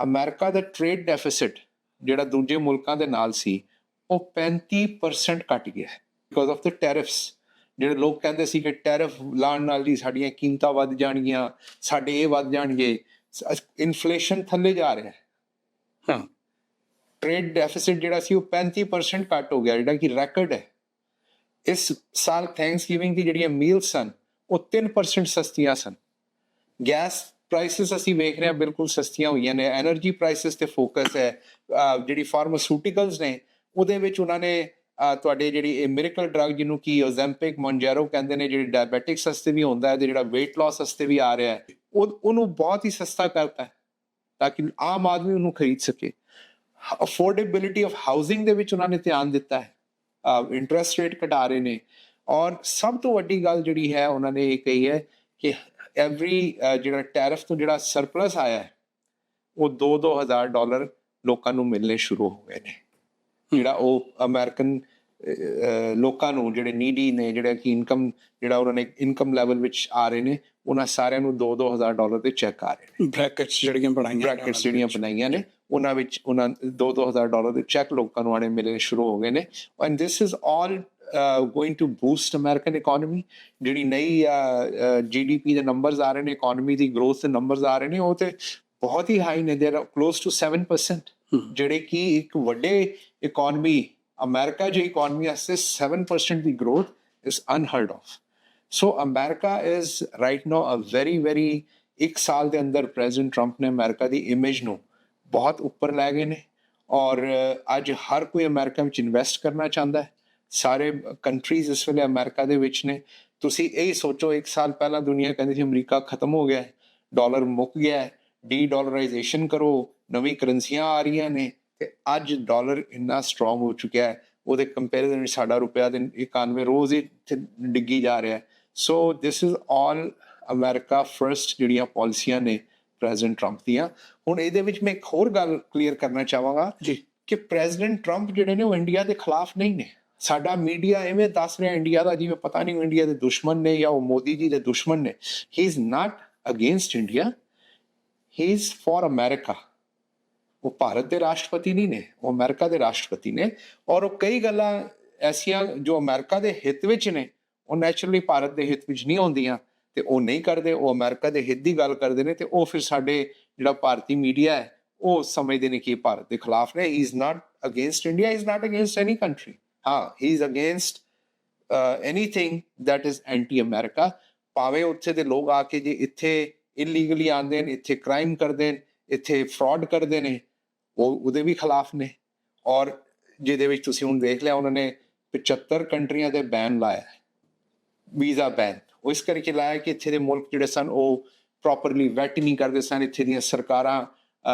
ਅਮਰੀਕਾ ਦਾ ਟ੍ਰੇਡ ਡੈਫਿਸਿਟ ਜਿਹੜਾ ਦੂਜੇ ਮੁਲਕਾਂ ਦੇ ਨਾਲ ਸੀ ਉਹ 35% ਘਟ ਗਿਆ ਬਿਕੋਜ਼ ਆਫ ਦ ਟੈਰਿਫਸ ਜਿਹੜੇ ਲੋਕ ਕਹਿੰਦੇ ਸੀ ਕਿ ਟੈਰਿਫ ਲਾਣ ਨਾਲ ਜੀ ਸਾਡੀਆਂ ਕੀਮਤਾਂ ਵੱਧ ਜਾਣਗੀਆਂ ਸਾਡੇ ਇਹ ਵੱਧ ਜਾਣਗੇ ਇਨਫਲੇਸ਼ਨ ਥੱਲੇ ਜਾ ਰਿਹਾ ਹੈ। ਹਾਂ। ਟ੍ਰੇਡ ਡੈਫਿਸਿਟ ਜਿਹੜਾ ਸੀ ਉਹ 35% ਘਟ ਹੋ ਗਿਆ ਜਿਹੜਾ ਕਿ ਰੈਕੋਰਡ ਹੈ। ਇਸ ਸਾਲ ਥੈਂਕਸਗਿਵਿੰਗ ਦੀ ਜਿਹੜੀਆਂ ਮੀਲਸ ਸਨ ਉਹ 3% ਸਸਤੀਆਂ ਸਨ। ਗੈਸ ਪ੍ਰਾਈਸਸ ਅਸੀਂ ਵੇਖ ਰਹੇ ਹਾਂ ਬਿਲਕੁਲ ਸਸਤੀਆਂ ਹੋਈਆਂ ਨੇ। એનર્ਜੀ ਪ੍ਰਾਈਸਸ ਤੇ ਫੋਕਸ ਹੈ। ਜਿਹੜੀ ਫਾਰਮਾਸਿਊਟੀਕਲਸ ਨੇ ਉਹਦੇ ਵਿੱਚ ਉਹਨਾਂ ਨੇ ਤੁਹਾਡੇ ਜਿਹੜੀ ਇਹ ਮਿਰੇਕਲ ਡਰੱਗ ਜਿਹਨੂੰ ਕੀ ਓਜ਼ੈਂਪਿਕ ਮੌਂਜੈਰੋ ਕਹਿੰਦੇ ਨੇ, ਜਿਹੜੀ ਡਾਇਬੈਟਿਕਸ ਵਾਸਤੇ ਵੀ ਹੁੰਦਾ ਹੈ ਤੇ ਜਿਹੜਾ weight loss ਵਾਸਤੇ ਵੀ ਆ ਰਿਹਾ ਹੈ, ਉਹ, ਉਹਨੂੰ ਬਹੁਤ ਹੀ ਸਸਤਾ ਕਰਤਾ ਹੈ ਤਾਂ ਕਿ ਆਮ ਆਦਮੀ ਉਹਨੂੰ ਖਰੀਦ ਸਕੇ। ਅਫੋਰਡੇਬਿਲਿਟੀ ਆਫ ਹਾਊਸਿੰਗ ਦੇ ਵਿੱਚ ਉਹਨਾਂ ਨੇ ਧਿਆਨ ਦਿੱਤਾ ਹੈ ਇੰਟਰਸਟ ਰੇਟ ਘਟਾ ਰਹੇ ਨੇ ਔਰ ਸਭ ਤੋਂ ਵੱਡੀ ਗੱਲ ਜਿਹੜੀ ਹੈ ਉਹਨਾਂ ਨੇ ਇਹ ਕਹੀ ਹੈ ਕਿ ਐਵਰੀ ਜਿਹੜਾ ਟੈਰਿਫ ਤੋਂ ਜਿਹੜਾ ਸਰਪਲਸ ਆਇਆ ਹੈ, ਉਹ 2-2000 ਡਾਲਰ ਲੋਕਾਂ ਨੂੰ ਮਿਲਨੇ ਸ਼ੁਰੂ ਹੋ ਗਏ ਨੇ। ਜਿਹੜਾ ਉਹ ਅਮਰੀਕਨ ਲੋਕਾਂ ਨੂੰ ਜਿਹੜੇ ਨੀਡੀ ਨੇ ਜਿਹੜੇ ਕਿ ਇਨਕਮ ਜਿਹੜਾ ਉਹਨਾਂ ਨੇ ਇਨਕਮ ਲੈਵਲ ਵਿੱਚ ਆ ਰਹੇ ਨੇ ਉਹਨਾਂ ਸਾਰਿਆਂ ਨੂੰ 2-2000 ਡਾਲਰ ਦੇ ਚੈੱਕ ਆ ਰਹੇ ਨੇ ਬ੍ਰੈਕਟਸ ਜਿਹੜੀਆਂ ਬਣਾਈਆਂ ਨੇ ਬ੍ਰੈਕਟਸ ਜਿਹੜੀਆਂ। ਬਣਾਈਆਂ ਨੇ ਉਹਨਾਂ ਵਿੱਚ ਉਹਨਾਂ 2-2000 ਡਾਲਰ ਦੇ ਚੈੱਕ ਲੋਕਾਂ ਨੂੰ ਆਣੇ ਮਿਲਣੇ ਸ਼ੁਰੂ ਹੋ ਗਏ ਨੇ and this is all going to boost American economy ਜਿਹੜੀ ਨਈ ਜੀਡੀਪੀ ਦੇ ਨੰਬਰਸ ਆ ਰਹੇ ਨੇ ਇਕਨੋਮੀ ਦੀ ਗਰੋਥ ਦੇ ਨੰਬਰਸ ਆ ਰਹੇ ਨੇ ਉਹ ਤੇ ਬਹੁਤ ਹੀ ਹਾਈ ਨੇ ਦੇ ਆਰ ਕਲੋਜ਼ ਟੂ 7% ਹਮ। ਜਿਹੜੇ ਕਿ ਇੱਕ ਵੱਡੇ ਇਕਨੋਮੀ ਅਮਰੀਕਾ ਜੋ ਇਕਨੋਮੀ ਵਾਸਤੇ 7% ਦੀ growth is unheard of so America is right now a very very ਇੱਕ ਸਾਲ ਦੇ ਅੰਦਰ ਪ੍ਰੈਜ਼ੀਡੈਂਟ ਟਰੰਪ ਨੇ ਅਮਰੀਕਾ ਦੀ ਇਮੇਜ ਨੂੰ ਬਹੁਤ ਉੱਪਰ ਲੈ ਗਏ ਨੇ ਔਰ ਅੱਜ ਹਰ ਕੋਈ ਅਮਰੀਕਾ ਵਿੱਚ ਇਨਵੈਸਟ ਕਰਨਾ ਚਾਹੁੰਦਾ ਹੈ ਸਾਰੇ ਕੰਟਰੀਜ਼ ਇਸ ਵੇਲੇ ਅਮਰੀਕਾ ਦੇ ਵਿੱਚ ਨੇ ਤੁਸੀਂ ਇਹ ਸੋਚੋ ਇੱਕ ਸਾਲ ਪਹਿਲਾਂ ਦੁਨੀਆ ਕਹਿੰਦੀ ਸੀ ਅਮਰੀਕਾ ਖਤਮ ਹੋ ਗਿਆ ਹੈ ਡਾਲਰ ਮੁੱਕ ਗਿਆ ਹੈ ਡੀ ਡਾਲਰਾਈਜੇਸ਼ਨ ਕਰੋ ਨਵੀਂ ਕਰੰਸੀਆਂ ਆ ਰਹੀਆਂ ਨੇ ਤੇ ਅੱਜ ਡਾਲਰ ਇੰਨਾ ਸਟਰੋਂਗ ਹੋ ਚੁੱਕਿਆ ਹੈ ਉਹਦੇ ਕੰਪੈਰੀਜ਼ਨ ਵਿੱਚ ਸਾਡਾ ਰੁਪਿਆ ਦੇ 91 ਰੋਜ਼ ਹੀ ਡਿੱਗੀ ਜਾ ਰਿਹਾ ਹੈ। So this is all America first ਜਿਹੜੀਆਂ ਪਾਲਿਸੀਆਂ ਨੇ ਪ੍ਰੈਜ਼ੀਡੈਂਟ ਟਰੰਪ ਦੀਆਂ। ਹੁਣ ਇਹਦੇ ਵਿੱਚ ਮੈਂ ਇੱਕ ਹੋਰ ਗੱਲ ਕਲੀਅਰ ਕਰਨਾ ਚਾਹਾਂਗਾ ਜੀ। ਕਿ ਪ੍ਰੈਜ਼ੀਡੈਂਟ ਟਰੰਪ ਜਿਹੜੇ ਨੇ ਉਹ ਇੰਡੀਆ ਦੇ ਖਿਲਾਫ ਨਹੀਂ ਨੇ। ਸਾਡਾ ਮੀਡੀਆ ਐਵੇਂ ਦੱਸ ਰਿਹਾ ਇੰਡੀਆ ਦਾ ਜਿਵੇਂ ਪਤਾ ਨਹੀਂ ਉਹ ਇੰਡੀਆ ਦੇ ਦੁਸ਼ਮਣ ਨੇ ਜਾਂ ਉਹ ਮੋਦੀ ਜੀ ਦੇ ਦੁਸ਼ਮਣ ਨੇ। He is not against India he is for America ਉਹ ਭਾਰਤ ਦੇ ਰਾਸ਼ਟਰਪਤੀ ਨਹੀਂ ਨੇ, ਉਹ ਅਮਰੀਕਾ ਦੇ ਰਾਸ਼ਟਰਪਤੀ ਨੇ ਔਰ ਉਹ ਕਈ ਗੱਲਾਂ ਐਸੀਆਂ ਜੋ ਅਮਰੀਕਾ ਦੇ ਹਿੱਤ ਵਿੱਚ ਨੇ, ਉਹ ਨੈਚੁਰਲੀ ਭਾਰਤ ਦੇ ਹਿੱਤ ਵਿੱਚ ਨਹੀਂ ਆਉਂਦੀਆਂ ਤੇ ਉਹ ਨਹੀਂ ਕਰਦੇ, ਉਹ ਅਮਰੀਕਾ ਦੇ ਹਿੱਤ ਦੀ ਗੱਲ ਕਰਦੇ ਨੇ ਤੇ ਉਹ ਫਿਰ ਸਾਡੇ ਜਿਹੜਾ ਭਾਰਤੀ ਮੀਡੀਆ ਹੈ, ਉਹ ਸਮਝਦੇ ਨੇ ਕਿ ਇਹ ਭਾਰਤ ਦੇ ਖਿਲਾਫ ਨੇ he is not against India is not against any country ਹਾਂ he is against anything that is anti America ਭਾਵੇਂ ਉੱਥੇ ਦੇ ਲੋਕ ਆ ਕੇ ਜੇ ਇੱਥੇ ਇਲੀਗਲੀ ਆਉਂਦੇ ਨੇ, ਇੱਥੇ ਕ੍ਰਾਈਮ ਕਰਦੇ ਨੇ, ਇੱਥੇ ਫਰਾਡ ਕਰਦੇ ਨੇ ਉਹ ਉਹਦੇ ਵੀ ਖਿਲਾਫ ਨੇ। ਔਰ ਜਿਹਦੇ ਵਿੱਚ ਤੁਸੀਂ ਹੁਣ ਦੇਖ ਲਿਆ ਉਹਨਾਂ ਨੇ 75 ਕੰਟਰੀਆਂ ਦੇ ਬੈਨ ਲਾਇਆ ਵੀਜ਼ਾ ਬੈਨ ਉਹ ਇਸ ਕਰਕੇ ਲਾਇਆ ਕਿ ਇੱਥੇ ਦੇ ਮੁਲਕ ਜਿਹੜੇ ਸਨ ਉਹ ਪ੍ਰੋਪਰਲੀ ਵੈਟ ਨਹੀਂ ਕਰਦੇ ਸਨ। ਇੱਥੇ ਦੀਆਂ ਸਰਕਾਰਾਂ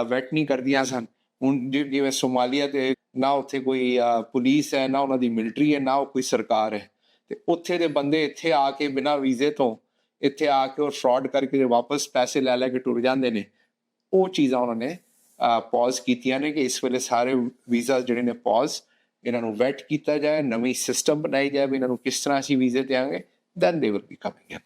ਵੈਟ ਨਹੀਂ ਕਰਦੀਆਂ ਸਨ। ਹੁਣ ਜਿ- ਜਿਵੇਂ ਸੋਮਾਲੀਆ ਤੇ ਨਾ ਉੱਥੇ ਕੋਈ ਅਹ, ਪੁਲਿਸ ਹੈ ਨਾ ਉਹਨਾਂ ਦੀ ਮਿਲਟਰੀ ਹੈ ਨਾ ਉਹ ਕੋਈ ਸਰਕਾਰ ਹੈ। ਤੇ ਉੱਥੇ ਦੇ ਬੰਦੇ ਇੱਥੇ ਆ ਕੇ ਬਿਨਾਂ ਵੀਜ਼ੇ ਤੋਂ ਇੱਥੇ ਆ ਕੇ ਉਹ ਫਰਾਡ ਕਰਕੇ ਵਾਪਸ ਪੈਸੇ ਲੈ ਲੈ ਕੇ ਟੁਰ ਜਾਂਦੇ ਨੇ। ਉਹ ਚੀਜ਼ਾਂ ਉਹਨਾਂ ਨੇ ਪੌਜ਼ ਕੀਤੀਆਂ ਨੇ ਕਿ ਇਸ ਵੇਲੇ ਸਾਰੇ ਵੀਜ਼ਾ ਜਿਹੜੇ ਨੇ ਪੌਜ਼ ਇਹਨਾਂ ਨੂੰ ਵੈਟ ਕੀਤਾ ਜਾਏ ਨਵੀਂ ਸਿਸਟਮ ਬਣਾਈ ਜਾਏ ਵੀ ਇਹਨਾਂ ਨੂੰ ਕਿਸ ਤਰ੍ਹਾਂ ਅਸੀਂ ਵੀਜ਼ੇ ਦੇਾਂਗੇ then they will be coming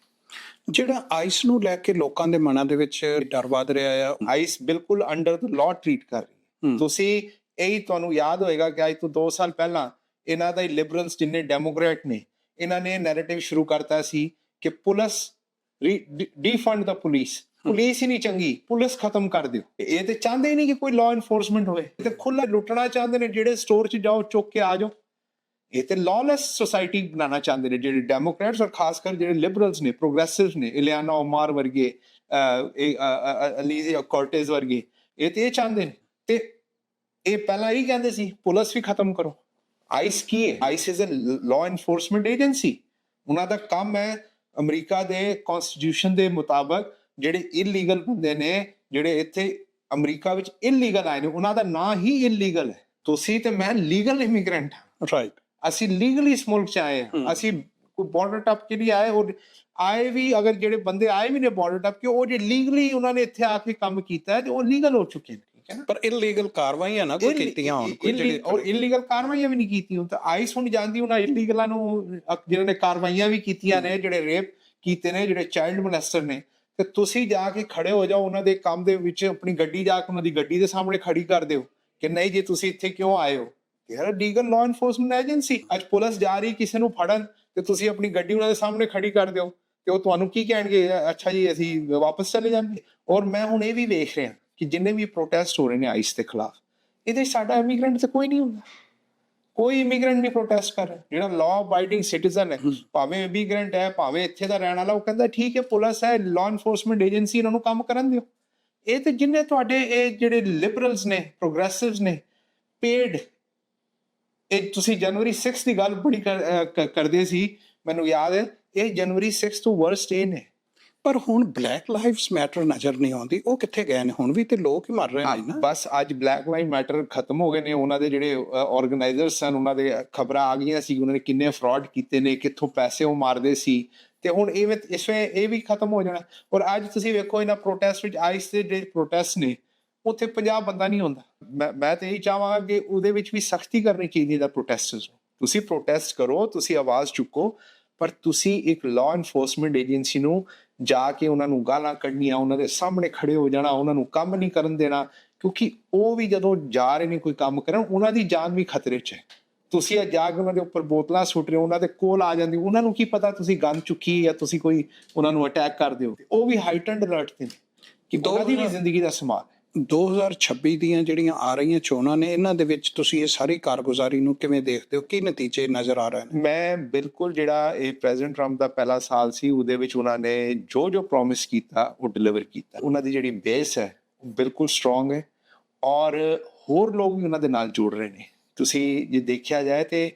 ਜਿਹੜਾ ਆਈਸ ਨੂੰ ਲੈ ਕੇ ਲੋਕਾਂ ਦੇ ਮਨਾਂ ਦੇ ਵਿੱਚ ਡਰ ਵੱਧ ਰਿਹਾ ਆ ਆਈਸ ਬਿਲਕੁਲ ਅੰਡਰ ਦ ਲਾਅ ਟ੍ਰੀਟ ਕਰ ਰਹੀ ਹੈ। ਤੁਸੀਂ ਇਹੀ ਤੁਹਾਨੂੰ ਯਾਦ ਹੋਏਗਾ ਕਿ ਅੱਜ ਤੋਂ 2 ਸਾਲ ਪਹਿਲਾਂ ਇਹਨਾਂ ਦਾ ਲਿਬਰਲਸ ਜਿੰਨੇ ਡੈਮੋਕ੍ਰੈਟ ਨੇ ਇਹਨਾਂ ਨੇ ਨੈਰੇਟਿਵ ਸ਼ੁਰੂ ਕਰਤਾ ਸੀ ਕਿ ਪੁਲਿਸ ਡੀਫੰਡ ਦਾ ਪੁਲਿਸ ਪੁਲਿਸ ਹੀ ਨਹੀਂ ਚੰਗੀ, ਪੁਲਿਸ ਖਤਮ ਕਰ ਦਿਓ। ਇਹ ਤੇ ਚਾਹੁੰਦੇ ਹੀ ਨਹੀਂ ਕਿ ਕੋਈ ਲਾਅ ਇਨਫੋਰਸਮੈਂਟ ਹੋਵੇ। ਇਹ ਤੇ ਖੁੱਲਾ ਲੁੱਟਣਾ ਚਾਹੁੰਦੇ ਨੇ, ਜਿਹੜੇ ਸਟੋਰ 'ਚ ਜਾਓ, ਚੁੱਕ ਕੇ ਆ ਜਾਓ। ਇਹ ਤੇ ਲਾਲੈਸ ਸੋਸਾਇਟੀ ਬਣਾਉਣਾ ਚਾਹੁੰਦੇ ਨੇ, ਜਿਹੜੇ ਡੈਮੋਕ੍ਰੈਟਸ ਔਰ ਖਾਸ ਕਰ ਜਿਹੜੇ ਲਿਬਰਲਸ ਨੇ ਪ੍ਰੋਗਰੈਸਿਵਸ ਨੇ ਇਲਿਆਨਾ ਓਮਾਰ ਵਰਗੇ ਇਹ ਅਲੀਜ਼ੀਆ ਕੋਰਟੇਜ਼ ਵਰਗੇ, ਇਹ ਤੇ ਇਹ ਚਾਹੁੰਦੇ ਨੇ। ਤੇ ਇਹ ਪਹਿਲਾਂ ਹੀ ਕਹਿੰਦੇ ਸੀ, ਪੁਲਿਸ ਵੀ ਖਤਮ ਕਰੋ। ਆਈਸ ਕੀ ਹੈ? ICE is a law enforcement agency ਉਹਨਾਂ ਦਾ ਕੰਮ ਹੈ ਅਮਰੀਕਾ ਦੇ ਕਨਸਟੀਟਿਊਸ਼ਨ ਦੇ ਮੁਤਾਬਕ ਜਿਹੜੇ ਇਲੀਗਲ ਬੰਦੇ ਨੇ ਜਿਹੜੇ ਇੱਥੇ ਅਮਰੀਕਾ ਵਿੱਚ ਇਲੀਗਲ ਆਏ ਨੇ ਉਹਨਾਂ ਦਾ ਨਾਂ ਹੀ ਇਲੀਗਲ ਹੈ। ਤੁਸੀਂ ਤੇ ਮੈਂ ਲੀਗਲ ਇਮੀਗ੍ਰੈਂਟ ਹਾਂ। ਰਾਈਟ ਅਸੀਂ ਲੀਗਲੀ ਇਸ ਮੁਲਕ ਚ ਆਏ। ਹਾਂ। ਅਸੀਂ ਕੋਈ ਬਾਰਡਰ ਟੱਪ ਕੇ ਨਹੀਂ ਆਏ ਔਰ ਆਏ ਵੀ ਅਗਰ ਜਿਹੜੇ ਬੰਦੇ ਆਏ ਵੀ ਨੇ ਬਾਰਡਰ ਟੱਪ ਕੇ ਉਹ ਜੇ ਲੀਗਲੀ ਉਹਨਾਂ ਨੇ ਇੱਥੇ ਆ ਕੇ ਕੰਮ ਕੀਤਾ ਤੇ ਉਹ ਲੀਗਲ ਹੋ ਚੁੱਕੇ ਨੇ ਠੀਕ ਹੈ ਨਾ? ਪਰ ਇਲੀਗਲ ਕਾਰਵਾਈਆਂ ਨਾ ਕੋਈ ਕੀਤੀਆਂ ਹੋਣ ਕੋਈ ਜਿਹੜੇ ਔਰ ਇਲੀਗਲ ਕਾਰਵਾਈਆਂ ਵੀ ਨਹੀਂ ਕੀਤੀਆਂ ਹੁਣ ਤਾਂ ਆਈਸ ਹੁਣ ਜਾਂਦੀ ਉਹਨਾਂ ਇਲੀਗਲਾਂ ਨੂੰ ਜਿਹਨਾਂ ਨੇ ਕਾਰਵਾਈਆਂ ਵੀ ਕੀਤੀਆਂ ਨੇ ਜਿਹੜੇ ਰੇਪ ਕੀਤੇ ਨੇ ਜਿਹੜੇ ਚਾਈਲਡ ਮੋਲੈਸਟਰ ਨੇ ਤੇ ਤੁਸੀਂ ਜਾ ਕੇ ਖੜੇ ਹੋ ਜਾਓ ਉਹਨਾਂ ਦੇ ਕੰਮ ਦੇ ਵਿੱਚ, ਆਪਣੀ ਗੱਡੀ ਜਾ ਕੇ ਉਹਨਾਂ ਦੀ ਗੱਡੀ ਦੇ ਸਾਹਮਣੇ ਖੜੀ ਕਰ ਦਿਓ ਕਿ ਨਹੀਂ ਜੀ ਤੁਸੀਂ ਇੱਥੇ ਕਿਉਂ ਆਏ ਹੋ? ਯਾਰ ਲੀਗਲ ਲਾਅ ਇਨਫੋਰਸਮੈਂਟ ਏਜੰਸੀ ਅੱਜ ਪੁਲਿਸ ਜਾ ਰਹੀ, ਕਿਸੇ ਨੂੰ ਫੜਨ, ਤੇ ਤੁਸੀਂ ਆਪਣੀ ਗੱਡੀ ਉਹਨਾਂ ਦੇ ਸਾਹਮਣੇ ਖੜੀ ਕਰ ਦਿਓ ਤੇ ਉਹ ਤੁਹਾਨੂੰ ਕੀ ਕਹਿਣਗੇ? ਅੱਛਾ ਜੀ, ਅਸੀਂ ਵਾਪਸ ਚਲੇ ਜਾਵਾਂਗੇ ਔਰ ਮੈਂ ਹੁਣ ਇਹ ਵੀ ਵੇਖ ਰਿਹਾ ਕਿ ਜਿੰਨੇ ਵੀ ਪ੍ਰੋਟੈਸਟ ਹੋ ਰਹੇ ਨੇ ਆਈਸ ਦੇ ਖਿਲਾਫ, ਇਹਦੇ 'ਚ ਸਾਡਾ ਇਮੀਗ੍ਰੈਂਟ ਤੇ ਕੋਈ ਨਹੀਂ ਹੁੰਦਾ। ਕੋਈ ਇਮੀਗ੍ਰੈਂਟ ਨਹੀਂ ਪ੍ਰੋਟੈਸਟ ਕਰ ਰਿਹਾ। ਜਿਹੜਾ ਲਾਅ ਅਬਾਈਡਿੰਗ ਸਿਟੀਜ਼ਨ ਹੈ। ਭਾਵੇਂ ਇਮੀਗ੍ਰੈਂਟ ਹੈ ਭਾਵੇਂ ਇੱਥੇ ਦਾ ਰਹਿਣ ਵਾਲਾ ਉਹ ਕਹਿੰਦਾ ਠੀਕ ਹੈ ਪੁਲਿਸ ਹੈ ਲਾਅ ਇਨਫੋਰਸਮੈਂਟ ਏਜੰਸੀ ਇਹਨਾਂ ਨੂੰ ਕੰਮ ਕਰਨ ਦਿਓ। ਇਹ ਤੇ ਜਿੰਨੇ ਤੁਹਾਡੇ ਇਹ ਜਿਹੜੇ ਲਿਬਰਲਸ ਨੇ ਪ੍ਰੋਗਰੈਸਿਵਸ ਨੇ ਪੇਡ ਇਹ ਤੁਸੀਂ ਜਨਵਰੀ 6 ਦੀ ਗੱਲ ਬੜੀ ਕਰਦੇ ਸੀ ਮੈਨੂੰ ਯਾਦ ਹੈ ਇਹ ਜਨਵਰੀ 6 ਤੋਂ ਵਰਸਟ ਇਹ ਨੇ। ਪਰ ਹੁਣ ਬਲੈਕ ਲਾਈਵਸ ਮੈਟਰ ਨਜ਼ਰ ਨਹੀਂ ਆਉਂਦੀ ਉਹ ਕਿੱਥੇ ਗਏ ਨੇ? ਹੁਣ ਵੀ ਤੇ ਲੋਕ ਹੀ ਮਰ ਰਹੇ ਨੇ ਨਾ। ਬਸ ਅੱਜ ਬਲੈਕ ਲਾਈਨ ਮੈਟਰ ਖਤਮ ਹੋ ਗਏ ਨੇ ਉਹਨਾਂ ਦੇ ਜਿਹੜੇ ਆਰਗੇਨਾਈਜ਼ਰ ਸਨ ਉਹਨਾਂ ਦੇ ਖਬਰਾਂ ਆ ਗਈਆਂ ਸੀ ਉਹਨਾਂ ਨੇ ਕਿੰਨੇ ਫਰਾਡ ਕੀਤੇ ਨੇ ਕਿੱਥੋਂ ਪੈਸੇ ਉਹ ਮਾਰਦੇ ਸੀ। ਤੇ ਹੁਣ ਇਹ ਵੀ- ਇਸ ਵੇ ਇਹ ਵੀ ਖਤਮ ਹੋ ਜਾਣਾ। ਔਰ ਅੱਜ ਤੁਸੀਂ ਵੇਖੋ ਇਹਨਾਂ ਪ੍ਰੋਟੈਸਟ ਵਿੱਚ ਆਈਸ ਦੇ ਜਿਹੜੇ ਪ੍ਰੋਟੈਸਟ ਨੇ ਉੱਥੇ 50 ਬੰਦਾ ਨਹੀਂ ਹੁੰਦਾ। ਮੈਂ ਮੈਂ ਤੇ ਇਹੀ ਚਾਹਾਂਗਾ ਕਿ ਉਹਦੇ ਵਿੱਚ ਵੀ ਸਖਤੀ ਕਰਨੀ ਚਾਹੀਦੀ ਹੈ ਪ੍ਰੋਟੈਸਟਰਸ ਨੂੰ। ਤੁਸੀਂ ਪ੍ਰੋਟੈਸਟ ਕਰੋ ਤੁਸੀਂ ਆਵਾਜ਼ ਚੁੱਕੋ ਪਰ ਤੁਸੀਂ ਇੱਕ ਲਾਅ ਇਨਫੋਰਸਮੈਂਟ ਏਜੰਸੀ ਨੂੰ ਜਾ ਕੇ ਉਹਨਾਂ ਨੂੰ ਗਾਲਾਂ ਕੱਢਣੀਆਂ ਉਹਨਾਂ ਦੇ ਸਾਹਮਣੇ ਖੜੇ ਹੋ ਜਾਣਾ ਉਹਨਾਂ ਨੂੰ ਕੰਮ ਨਹੀਂ ਕਰਨ ਦੇਣਾ ਕਿਉਂਕਿ ਉਹ ਵੀ ਜਦੋਂ ਜਾ ਰਹੇ ਨੇ ਕੋਈ ਕੰਮ ਕਰਨ ਉਹਨਾਂ ਦੀ ਜਾਨ ਵੀ ਖਤਰੇ 'ਚ ਹੈ। ਤੁਸੀਂ ਇਹ ਜਾ ਕੇ ਉਹਨਾਂ ਦੇ ਉੱਪਰ ਬੋਤਲਾਂ ਸੁੱਟ ਰਹੇ ਹੋ ਉਹਨਾਂ ਦੇ ਕੋਲ ਆ ਜਾਂਦੀ ਉਹਨਾਂ ਨੂੰ ਕੀ ਪਤਾ ਤੁਸੀਂ ਗਨ ਚੁੱਕੀ ਜਾਂ ਤੁਸੀਂ ਕੋਈ ਉਹਨਾਂ ਨੂੰ ਅਟੈਕ ਕਰ ਦਿਓ ਉਹ ਵੀ ਹਾਈਟਨਡ ਅਲਰਟ ਤੇ ਨੇ ਕਿ ਉਹਨਾਂ ਦੀ ਵੀ ਜ਼ਿੰਦਗੀ ਦਾ ਸਮਾਨ। 2026 ਦੀਆਂ ਜਿਹੜੀਆਂ ਆ ਰਹੀਆਂ ਚੋਣਾਂ ਨੇ, ਇਹਨਾਂ ਦੇ ਵਿੱਚ ਤੁਸੀਂ ਇਹ ਸਾਰੀ ਕਾਰਗੁਜ਼ਾਰੀ ਨੂੰ ਕਿਵੇਂ ਦੇਖਦੇ ਹੋ? ਕੀ ਨਤੀਜੇ ਨਜ਼ਰ ਆ ਰਹੇ ਨੇ? ਮੈਂ ਬਿਲਕੁਲ ਜਿਹੜਾ ਇਹ ਪ੍ਰੈਜ਼ੀਡੈਂਟ ਟਰੰਪ ਦਾ ਪਹਿਲਾ ਸਾਲ ਸੀ, ਉਹਦੇ ਵਿੱਚ ਉਹਨਾਂ ਨੇ ਜੋ ਜੋ ਪ੍ਰੋਮਿਸ ਕੀਤਾ, ਉਹ ਡਿਲੀਵਰ ਕੀਤਾ। ਉਹਨਾਂ ਦੀ ਜਿਹੜੀ ਬੇਸ ਹੈ, ਉਹ ਬਿਲਕੁਲ ਸਟਰੋਂਗ ਹੈ ਔਰ ਹੋਰ ਲੋਕ ਵੀ ਉਹਨਾਂ ਦੇ ਨਾਲ ਜੁੜ ਰਹੇ ਨੇ। ਤੁਸੀਂ ਜੇ ਦੇਖਿਆ ਜਾਏ ਤੇ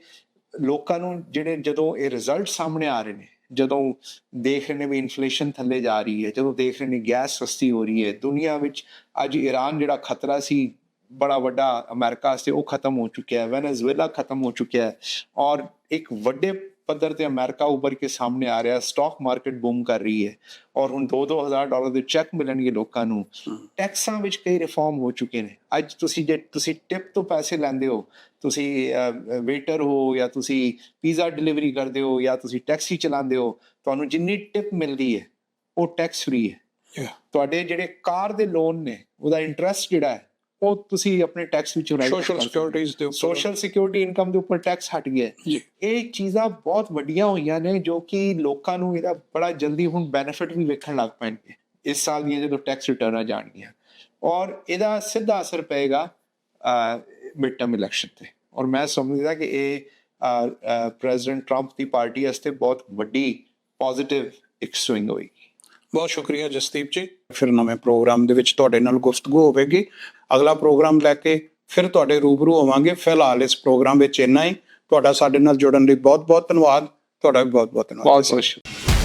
ਲੋਕਾਂ ਨੂੰ ਜਿਹੜੇ ਜਦੋਂ ਇਹ ਰਿਜ਼ਲਟ ਸਾਹਮਣੇ ਆ ਰਹੇ ਨੇ ਜਦੋਂ ਦੇਖ ਰਹੇ ਨੇ ਵੀ ਇਨਫਲੇਸ਼ਨ ਥੱਲੇ ਜਾ ਰਹੀ ਹੈ, ਜਦੋਂ ਦੇਖ ਰਹੇ ਨੇ ਗੈਸ ਸਸਤੀ ਹੋ ਰਹੀ ਹੈ, ਦੁਨੀਆ ਵਿੱਚ ਅੱਜ ਈਰਾਨ ਜਿਹੜਾ ਖਤਰਾ ਸੀ, ਬੜਾ ਵੱਡਾ ਅਮਰੀਕਾ ਵਾਸਤੇ ਉਹ ਖਤਮ ਹੋ ਚੁੱਕਿਆ ਹੈ ਵੈਨੇਜ਼ੁਏਲਾ ਖਤਮ ਹੋ ਚੁੱਕਿਆ ਹੈ ਔਰ ਇੱਕ ਵੱਡੇ ਪੱਧਰ ਤੇ ਅਮਰੀਕਾ ਉੱਭਰ ਕੇ ਸਾਹਮਣੇ ਆ ਰਿਹਾ ਸਟਾਕ ਮਾਰਕੀਟ ਬੂਮ ਕਰ ਰਹੀ ਹੈ ਔਰ ਹੁਣ 2-2000 ਡਾਲਰ ਦੇ ਚੈੱਕ ਮਿਲਣਗੇ ਲੋਕਾਂ ਨੂੰ। ਟੈਕਸਾਂ ਵਿੱਚ ਕਈ ਰਿਫਾਰਮ ਹੋ ਚੁੱਕੇ ਨੇ। ਅੱਜ ਤੁਸੀਂ ਜੇ ਤੁਸੀਂ ਟਿਪ ਤੋਂ ਪੈਸੇ ਲੈਂਦੇ ਹੋ ਤੁਸੀਂ ਵੇਟਰ ਹੋ ਜਾਂ ਤੁਸੀਂ ਪੀਜ਼ਾ ਡਿਲੀਵਰੀ ਕਰਦੇ ਹੋ ਜਾਂ ਤੁਸੀਂ ਟੈਕਸੀ ਚਲਾਉਂਦੇ ਹੋ ਤੁਹਾਨੂੰ ਜਿੰਨੀ ਟਿਪ ਮਿਲਦੀ ਹੈ ਉਹ ਟੈਕਸ ਫ੍ਰੀ ਹੈ. ਤੁਹਾਡੇ ਜਿਹੜੇ ਕਾਰ ਦੇ ਲੋਨ ਨੇ ਉਹਦਾ ਇੰਟਰਸਟ ਜਿਹੜਾ ਹੈ ਉਹ ਤੁਸੀਂ ਆਪਣੇ ਟੈਕਸ ਵਿੱਚੋਂ write ਸੋਸ਼ਲ। ਸਿਕਿਉਰਿਟੀਜ਼ ਦੇ ਉੱਪਰ। ਸੋਸ਼ਲ ਸਿਕਿਉਰਿਟੀ ਇਨਕਮ ਦੇ ਉੱਪਰ ਟੈਕਸ ਹਟ ਗਿਆ ਹੈ। ਜੀ। ਇਹ ਚੀਜ਼ਾਂ ਬਹੁਤ ਵੱਡੀਆਂ ਹੋਈਆਂ ਨੇ ਜੋ ਕਿ ਲੋਕਾਂ ਨੂੰ ਇਹਦਾ ਬੜਾ ਜਲਦੀ ਹੁਣ ਬੈਨੀਫਿਟ ਵੀ ਵੇਖਣ ਲੱਗ ਪੈਣਗੇ। ਇਸ ਸਾਲ ਦੀਆਂ ਜਦੋਂ ਟੈਕਸ ਰਿਟਰਨਾਂ ਜਾਣਗੀਆਂ। ਔਰ ਇਹਦਾ ਸਿੱਧਾ ਅਸਰ ਪਏਗਾ ਮਿਡ ਟਰਮ ਇਲੈਕਸ਼ਨ ਤੇ। ਔਰ ਮੈਂ ਸਮਝਦਾ ਕਿ ਇਹ ਪ੍ਰੈਜ਼ੀਡੈਂਟ ਟਰੰਪ ਦੀ ਪਾਰਟੀ ਵਾਸਤੇ ਬਹੁਤ ਵੱਡੀ ਪੋਜ਼ਿਟਿਵ ਇੱਕ ਸਵਿੰਗ ਹੋਏਗੀ। ਬਹੁਤ ਸ਼ੁਕਰੀਆ ਜਸਦੀਪ ਜੀ। ਫਿਰ ਨਵੇਂ ਪ੍ਰੋਗਰਾਮ ਦੇ ਵਿੱਚ ਤੁਹਾਡੇ ਨਾਲ ਗੁਫ਼ਤਗੂ ਹੋਵੇਗੀ। ਅਗਲਾ ਪ੍ਰੋਗਰਾਮ ਲੈ ਕੇ ਫਿਰ ਤੁਹਾਡੇ ਰੂਬਰੂ ਹੋਵਾਂਗੇ। ਫਿਲਹਾਲ ਇਸ ਪ੍ਰੋਗਰਾਮ ਵਿੱਚ ਇੰਨਾ ਹੀ। ਤੁਹਾਡਾ ਸਾਡੇ ਨਾਲ ਜੁੜਨ ਲਈ ਬਹੁਤ ਬਹੁਤ ਧੰਨਵਾਦ। ਤੁਹਾਡਾ ਵੀ ਬਹੁਤ ਬਹੁਤ ਧੰਨਵਾਦ। ਬਹੁਤ ਬਹੁਤ ਸ਼ੁਕਰੀਆ।